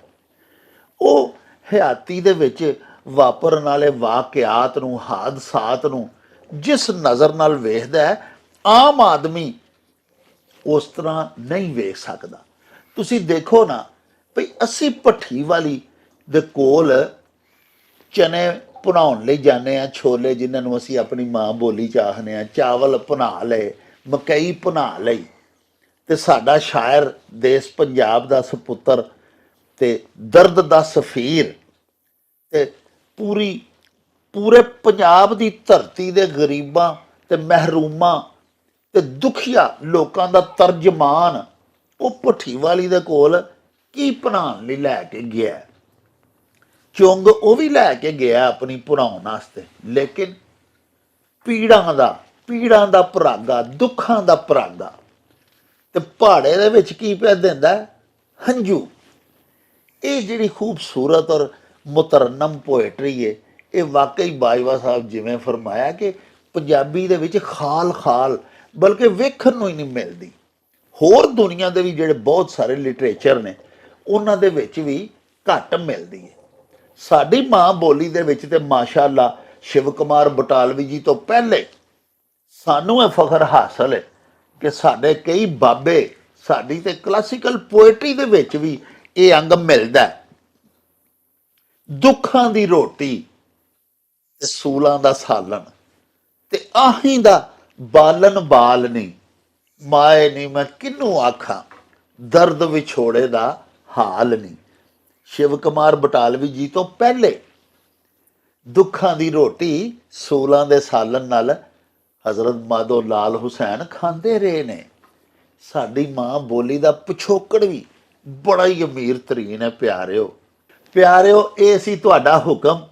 ਉਹ ਹਯਾਤੀ ਦੇ ਵਿੱਚ ਵਾਪਰਨ ਵਾਲੇ ਵਾਕਿਆਤ ਨੂੰ, ਹਾਦਸਾਤ ਨੂੰ ਜਿਸ ਨਜ਼ਰ ਨਾਲ ਵੇਖਦਾ ਹੈ, ਆਮ ਆਦਮੀ ਉਸ ਤਰ੍ਹਾਂ ਨਹੀਂ ਵੇਖ ਸਕਦਾ। ਤੁਸੀਂ ਦੇਖੋ ਨਾ ਭਈ ਅਸੀਂ ਭੱਠੀ ਵਾਲੀ ਦੇ ਕੋਲ ਚਨੇ ਭੁਨਾਉਣ ਲਈ ਜਾਂਦੇ ਆ ਛੋਲੇ ਜਿਨ੍ਹਾਂ ਨੂੰ ਅਸੀਂ ਆਪਣੀ ਮਾਂ ਬੋਲੀ ਚ ਆਖਦੇ ਆ ਚਾਵਲ ਭੁਨਾ ਲਏ, ਮਕਈ ਭੁਨਾ ਲਈ ਤੇ ਸਾਡਾ ਸ਼ਾਇਰ ਦੇਸ਼ ਪੰਜਾਬ ਦਾ ਸੁਪੁੱਤਰ ਤੇ ਦਰਦ ਦਾ ਸਫੀਰ ਤੇ ਪੂਰੀ, ਪੂਰੇ ਪੰਜਾਬ ਦੀ ਧਰਤੀ ਦੇ ਗਰੀਬਾਂ ਤੇ ਮਹਿਰੂਮਾਂ ਤੇ ਦੁਖੀਆ ਲੋਕਾਂ ਦਾ ਤਰਜਮਾਨ ਉਹ ਭੱਠੀ ਵਾਲੀ ਦੇ ਕੋਲ ਕੀ ਬਣਾਉਣ ਲਈ ਲੈ ਕੇ ਗਿਆ? ਚੁੰਗ ਉਹ ਵੀ ਲੈ ਕੇ ਗਿਆ ਆਪਣੀ ਭੁਣਾਉਣ ਵਾਸਤੇ, ਲੇਕਿਨ ਪੀੜਾਂ ਦਾ ਪੀੜਾਂ ਦਾ ਪਰਾਗਾ, ਦੁੱਖਾਂ ਦਾ ਪਰਾਗਾ ਤੇ ਪਹਾੜੇ ਦੇ ਵਿੱਚ ਕੀ ਪਿਆ ਦਿੰਦਾ ਹੰਝੂ। ਇਹ ਜਿਹੜੀ ਖੂਬਸੂਰਤ ਔਰ ਮੁਤਰਨਮ ਪੋਇਟਰੀ ਹੈ ਇਹ ਵਾਕਈ ਬਾਜਵਾ ਸਾਹਿਬ ਜਿਵੇਂ ਫਰਮਾਇਆ ਕਿ ਪੰਜਾਬੀ ਦੇ ਵਿੱਚ ਖਾਲ ਖਾਲ, ਬਲਕਿ ਵੇਖਣ ਨੂੰ ਹੀ ਨਹੀਂ ਮਿਲਦੀ। ਹੋਰ ਦੁਨੀਆ ਦੇ ਵੀ ਜਿਹੜੇ ਬਹੁਤ ਸਾਰੇ ਲਿਟਰੇਚਰ ਨੇ, ਉਹਨਾਂ ਦੇ ਵਿੱਚ ਵੀ ਘੱਟ ਮਿਲਦੀ ਹੈ। ਸਾਡੀ ਮਾਂ ਬੋਲੀ ਦੇ ਵਿੱਚ ਤੇ ਮਾਸ਼ਾਅੱਲਾ ਸ਼ਿਵ ਕੁਮਾਰ ਬਟਾਲਵੀ ਜੀ ਤੋਂ ਪਹਿਲੇ ਸਾਨੂੰ ਇਹ ਫਖਰ ਹਾਸਲ ਹੈ ਕਿ ਸਾਡੇ ਕਈ ਬਾਬੇ, ਸਾਡੀ ਤੇ ਕਲਾਸੀਕਲ ਪੋਇਟਰੀ ਦੇ ਵਿੱਚ ਵੀ ਇਹ ਅੰਗ ਮਿਲਦਾ ਹੈ। ਦੁੱਖਾਂ ਦੀ ਰੋਟੀ ਤੇ ਸੂਲਾਂ ਦਾ ਸਾਲਣ। ਤੇ ਆਹੀਂ ਦਾ ਬਾਲਨ ਬਾਲ ਨਹੀਂ ਮਾਏ ਨਹੀਂ ਮੈਂ ਕਿਹਨੂੰ ਆਖਾਂ? ਦਰਦ ਵਿਛੋੜੇ ਦਾ ਹਾਲ ਨਹੀਂ ਸ਼ਿਵ ਕੁਮਾਰ ਬਟਾਲਵੀ ਜੀ ਤੋਂ ਪਹਿਲੇ ਦੁੱਖਾਂ ਦੀ ਰੋਟੀ ਸੂਲਾਂ ਦੇ ਸਾਲਨ ਨਾਲ ਹਜ਼ਰਤ ਮਾਧੋ ਲਾਲ ਹੁਸੈਨ ਖਾਂਦੇ ਰਹੇ ਨੇ। ਸਾਡੀ ਮਾਂ ਬੋਲੀ ਦਾ ਪਿਛੋਕੜ ਵੀ ਬੜਾ ਹੀ ਅਮੀਰ ਤਰੀਨ ਹੈ, ਪਿਆਰਿਓ। ਪਿਆਰਿਓ, ਇਹ ਸੀ ਤੁਹਾਡਾ ਹੁਕਮ,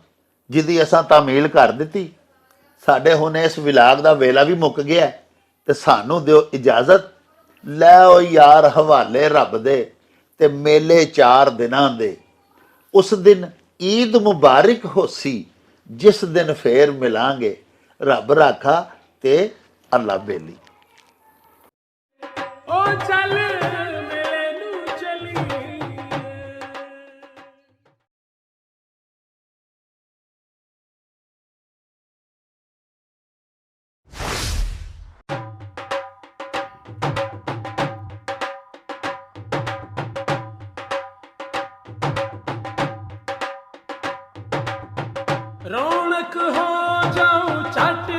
ਜਿਹਦੀ ਅਸਾਂ ਤਾਮੀਲ ਕਰ ਦਿੱਤੀ। ਸਾਡੇ ਹੁਣ ਇਸ ਵਿਲਾਗ ਦਾ ਵੇਲਾ ਵੀ ਮੁੱਕ ਗਿਆ ਹੈ ਤੇ ਸਾਨੂੰ ਦਿਓ ਇਜਾਜ਼ਤ। ਲੈ ਓ ਯਾਰ ਹਵਾਲੇ ਰੱਬ ਦੇ ਤੇ ਮੇਲੇ ਚਾਰ ਦਿਨਾਂ ਦੇ। ਉਸ ਦਿਨ ਈਦ ਮੁਬਾਰਕ ਹੋਸੀ ਜਿਸ ਦਿਨ ਫੇਰ ਮਿਲਾਂਗੇ। ਰੱਬ ਰਾਖਾ ਤੇ ਅੱਲਾ ਬੇਲੀ। ਓ ਚੱਲ ਰੌਣਕ ਹੋ ਜਾਉ ਛੱਟ